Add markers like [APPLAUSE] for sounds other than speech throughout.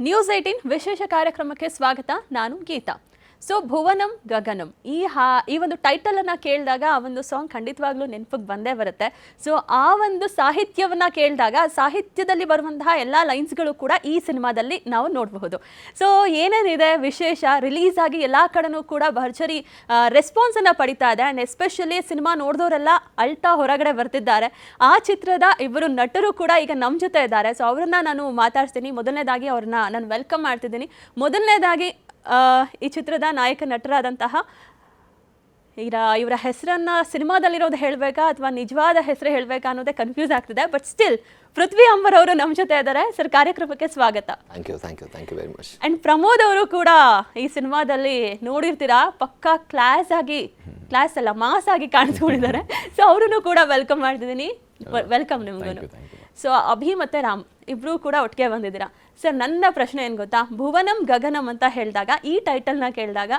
News eighteen ವಿಶೇಷ ಕಾರ್ಯಕ್ರಮಕ್ಕೆ ಸ್ವಾಗತ. ನಾನು ಗೀತಾ. ಸೊ ಭುವನಂ ಗಗನಂ. ಈ ಹಾ, ಈ ಒಂದು ಟೈಟಲ್ ಅನ್ನ ಕೇಳಿದಾಗ ಆ ಒಂದು ಸಾಂಗ್ ಖಂಡಿತವಾಗ್ಲೂ ನೆನಪಿಗೆ ಬಂದೇ ಬರುತ್ತೆ. ಸೊ ಆ ಒಂದು ಸಾಹಿತ್ಯವನ್ನ ಕೇಳಿದಾಗ, ಸಾಹಿತ್ಯದಲ್ಲಿ ಬರುವಂತಹ ಎಲ್ಲ ಲೈನ್ಸ್ಗಳು ಕೂಡ ಈ ಸಿನಿಮಾದಲ್ಲಿ ನಾವು ನೋಡಬಹುದು. ಸೊ ಏನೇನಿದೆ ವಿಶೇಷ? ರಿಲೀಸ್ ಆಗಿ ಎಲ್ಲ ಕಡೆನೂ ಕೂಡ ಭರ್ಜರಿ ರೆಸ್ಪಾನ್ಸ್ ಅನ್ನ ಪಡಿತಾ ಇದೆ. ಅಂಡ್ ಎಸ್ಪೆಷಲಿ ಸಿನಿಮಾ ನೋಡಿದವರೆಲ್ಲ ಅಲ್ಟಾ ಹೊರಗಡೆ ಬರ್ತಿದ್ದಾರೆ. ಆ ಚಿತ್ರದ ಇಬ್ಬರು ನಟರು ಕೂಡ ಈಗ ನಮ್ಮ ಜೊತೆ ಇದ್ದಾರೆ. ಸೊ ಅವ್ರನ್ನ ನಾನು ಮಾತಾಡ್ತೀನಿ ಮೊದಲನೇದಾಗಿ ಅವ್ರನ್ನ ನಾನು ವೆಲ್ಕಮ್ ಮಾಡ್ತಿದ್ದೀನಿ. ಮೊದಲನೇದಾಗಿ ಈ ಚಿತ್ರದ ನಾಯಕ ನಟರಾದಂತಹ ಈಗ ಇವರ ಹೆಸರನ್ನ ಸಿನಿಮಾದಲ್ಲಿರೋದು ಹೇಳಬೇಕಾ ಅಥವಾ ನಿಜವಾದ ಹೆಸರು ಹೇಳಬೇಕಾ ಅನ್ನೋದೇ ಕನ್ಫ್ಯೂಸ್ ಆಗ್ತಿದೆ. ಬಟ್ ಸ್ಟಿಲ್ ಪೃಥ್ವಿ ಅಂಬರ್ ಅವರು ನಮ್ಮ ಜೊತೆ ಇದ್ದಾರೆ. ಸರ್ ಕಾರ್ಯಕ್ರಮಕ್ಕೆ ಸ್ವಾಗತ. Thank you thank you thank you very much and Pramod ಅವರು ಕೂಡ ಈ ಸಿನಿಮಾದಲ್ಲಿ ನೋಡಿರ್ತೀರಾ? ಪಕ್ಕಾ ಕ್ಲಾಸ್ ಆಗಿ ಕ್ಲಾಸ್ ಅಲ್ಲ ಮಾಸ್ ಆಗಿ ಕಾಣಿಸ್ಕೊಂಡಿದ್ದಾರೆ. [LAUGHS] ಸೊ ಅವರನ್ನು ಕೂಡ ವೆಲ್ಕಮ್ ಮಾಡ್ತಿದ್ದೀನಿ. ವೆಲ್ಕಮ್ ನಿಮಗೂ ಸೊ ಅಭಿ ಮತ್ತೆ ರಾಮ್. ಇಬ್ರು ಕೂಡ ಒಟ್ಟಿಗೆ ಬಂದಿದ್ದೀರಾ. ಸರ್ ನನ್ನ ಪ್ರಶ್ನೆ ಏನು ಗೊತ್ತಾ? ಭುವನಂ ಗಗನಂ ಅಂತ ಹೇಳಿದಾಗ ಈ ಟೈಟಲ್ನ ಕೇಳಿದಾಗ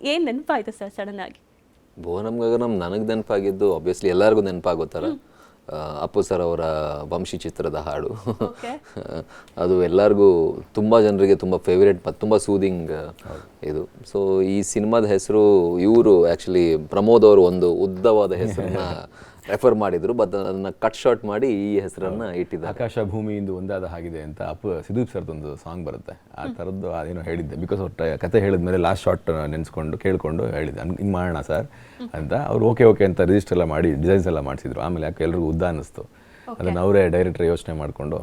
ಏನು ನೆನಪಾಯಿತು ಸರ್ ಸಡನ್ ಆಗಿ? ಭುವನಂ ಗಗನಂ ನನಗೆ ನೆನಪಾಗಿದ್ದು ಆಬ್ವಿಯಸ್ಲಿ ಎಲ್ಲರಿಗೂ ನೆನಪಾಗೋ ಥರ ಅಪ್ಪು ಸರ್ ಅವರ ವಂಶಿ ಚಿತ್ರದ ಹಾಡು. [LAUGHS] ಅದು ಎಲ್ಲರಿಗೂ ತುಂಬ ಜನರಿಗೆ ತುಂಬ ಫೇವ್ರೇಟ್ ಮತ್ತು ತುಂಬ ಸೂದಿಂಗ್ ಇದು. ಸೊ ಈ ಸಿನಿಮಾದ ಹೆಸರು ಇವರು ಆ್ಯಕ್ಚುಲಿ ಪ್ರಮೋದ್ ಅವರು ಒಂದು ಉದ್ದವಾದ ಹೆಸರನ್ನ [LAUGHS] ರೆಫರ್ ಮಾಡಿದ್ರು ಬಟ್ ಅದನ್ನ ಕಟ್ ಶಾರ್ಟ್ ಮಾಡಿ ಈ ಹೆಸರನ್ನ ಇಟ್ಟಿದ್ದಾರೆ. ಆಕಾಶ ಭೂಮಿಯಿಂದ ಒಂದಾದ ಹಾಗಿದೆ ಅಂತ ಅಪ್ ಸಿದೂಪ್ ಸರ್ ಒಂದು ಸಾಂಗ್ ಬರುತ್ತೆ. ಆ ಥರದ್ದು ಅದೇನೋ ಹೇಳಿದ್ದೆ. ಬಿಕಾಸ್ ಅವ್ರ ಕತೆ ಹೇಳಿದ್ಮೇಲೆ ಲಾಸ್ಟ್ ಶಾರ್ಟ್ ನೆನೆಸ್ಕೊಂಡು ಕೇಳ್ಕೊಂಡು ಹೇಳಿದ್ದೆ. ಹಿಂಗೆ ಮಾಡೋಣ ಸರ್ ಅಂತ ಅವ್ರು ಓಕೆ ಓಕೆ ಅಂತ ರಿಜಿಸ್ಟರ್ ಎಲ್ಲ ಮಾಡಿ ಡಿಸೈನ್ಸ್ ಎಲ್ಲ ಮಾಡಿಸಿದ್ರು. ಆಮೇಲೆ ಯಾಕೆ ಎಲ್ರಿಗೂ ಉದ್ದ ಅನ್ನಿಸ್ತು ಅದನ್ನು ಅವರೇ ಡೈರೆಕ್ಟರ್ ಯೋಚನೆ ಮಾಡಿಕೊಂಡು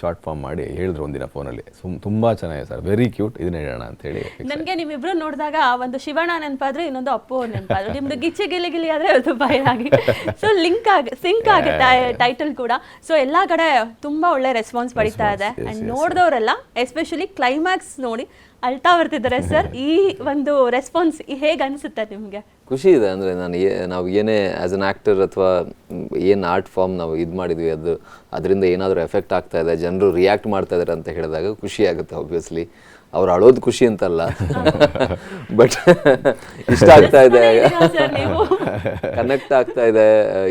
ಶಾರ್ಟ್ ಫಾರ್ಮ್ ಮಾಡಿ ಹೇಳಿದ್ರು ಒಂದಿನ ಫೋನಲ್ಲಿ ಸುಮ್ ತುಂಬಾ ಚೆನ್ನಾಗಿದೆ ಸರ್ ವೆರಿ ಕ್ಯೂಟ್ ಇದನ್ನ ಹೇಳೋಣ ಅಂತ ಹೇಳಿ ನನಗೆ ನಿಮ್ಮಿಬ್ರು ನೋಡಿದಾಗ ಒಂದು ಶಿವಣ್ಣ ನೆನಪಾದ್ರೆ ಇನ್ನೊಂದು ಅಪ್ಪು ನೆನಪಾದ್ರು. ನಿಮ್ದು ಗಿಚ್ಚೆ ಗಿಲಿ ಗಿಲಿ ಆದ್ರೆ ಅದು ಭಯ ಆಗಿ. ಸೊ ಲಿಂಕ್ ಆಗ ಸಿಂಕ್ ಆಗುತ್ತೆ ಟೈಟಲ್ ಕೂಡ. ಸೊ ಎಲ್ಲಾ ಕಡೆ ತುಂಬಾ ಒಳ್ಳೆ ರೆಸ್ಪಾನ್ಸ್ ಪಡಿತಾ ಇದೆ. ಅಂಡ್ ನೋಡಿದವರೆಲ್ಲ ಎಸ್ಪೆಷಲಿ ಕ್ಲೈಮ್ಯಾಕ್ಸ್ ನೋಡಿ ಅಳ್ತಾ ಬರ್ತಿದ್ದಾರೆ ಸರ್ ಈ ಒಂದು ರೆಸ್ಪಾನ್ಸ್ ಹೇಗೆ ಅನಿಸುತ್ತೆ ನಿಮ್ಗೆ? ಖುಷಿ ಇದೆ ಅಂದರೆ ನಾನು ಏ, ನಾವು ಏನೇ ಆ್ಯಸ್ ಅನ್ ಆ್ಯಕ್ಟರ್ ಅಥವಾ ಏನು ಆರ್ಟ್ ಫಾರ್ಮ್ ನಾವು ಇದು ಮಾಡಿದ್ವಿ, ಅದು, ಅದರಿಂದ ಏನಾದರೂ ಎಫೆಕ್ಟ್ ಆಗ್ತಾ ಇದೆ, ಜನರು ರಿಯಾಕ್ಟ್ ಮಾಡ್ತಾ ಇದ್ದಾರೆ ಅಂತ ಹೇಳಿದಾಗ ಖುಷಿ ಆಗುತ್ತೆ ಆಬ್ವಿಯಸ್ಲಿ ಅವ್ರು ಅಳೋದು ಖುಷಿ ಅಂತಲ್ಲ. ಬಟ್ ಇಷ್ಟ ಆಗ್ತಾ ಇದೆ. ಕನೆಕ್ಟ್ ಆಗ್ತಾ ಇದೆ.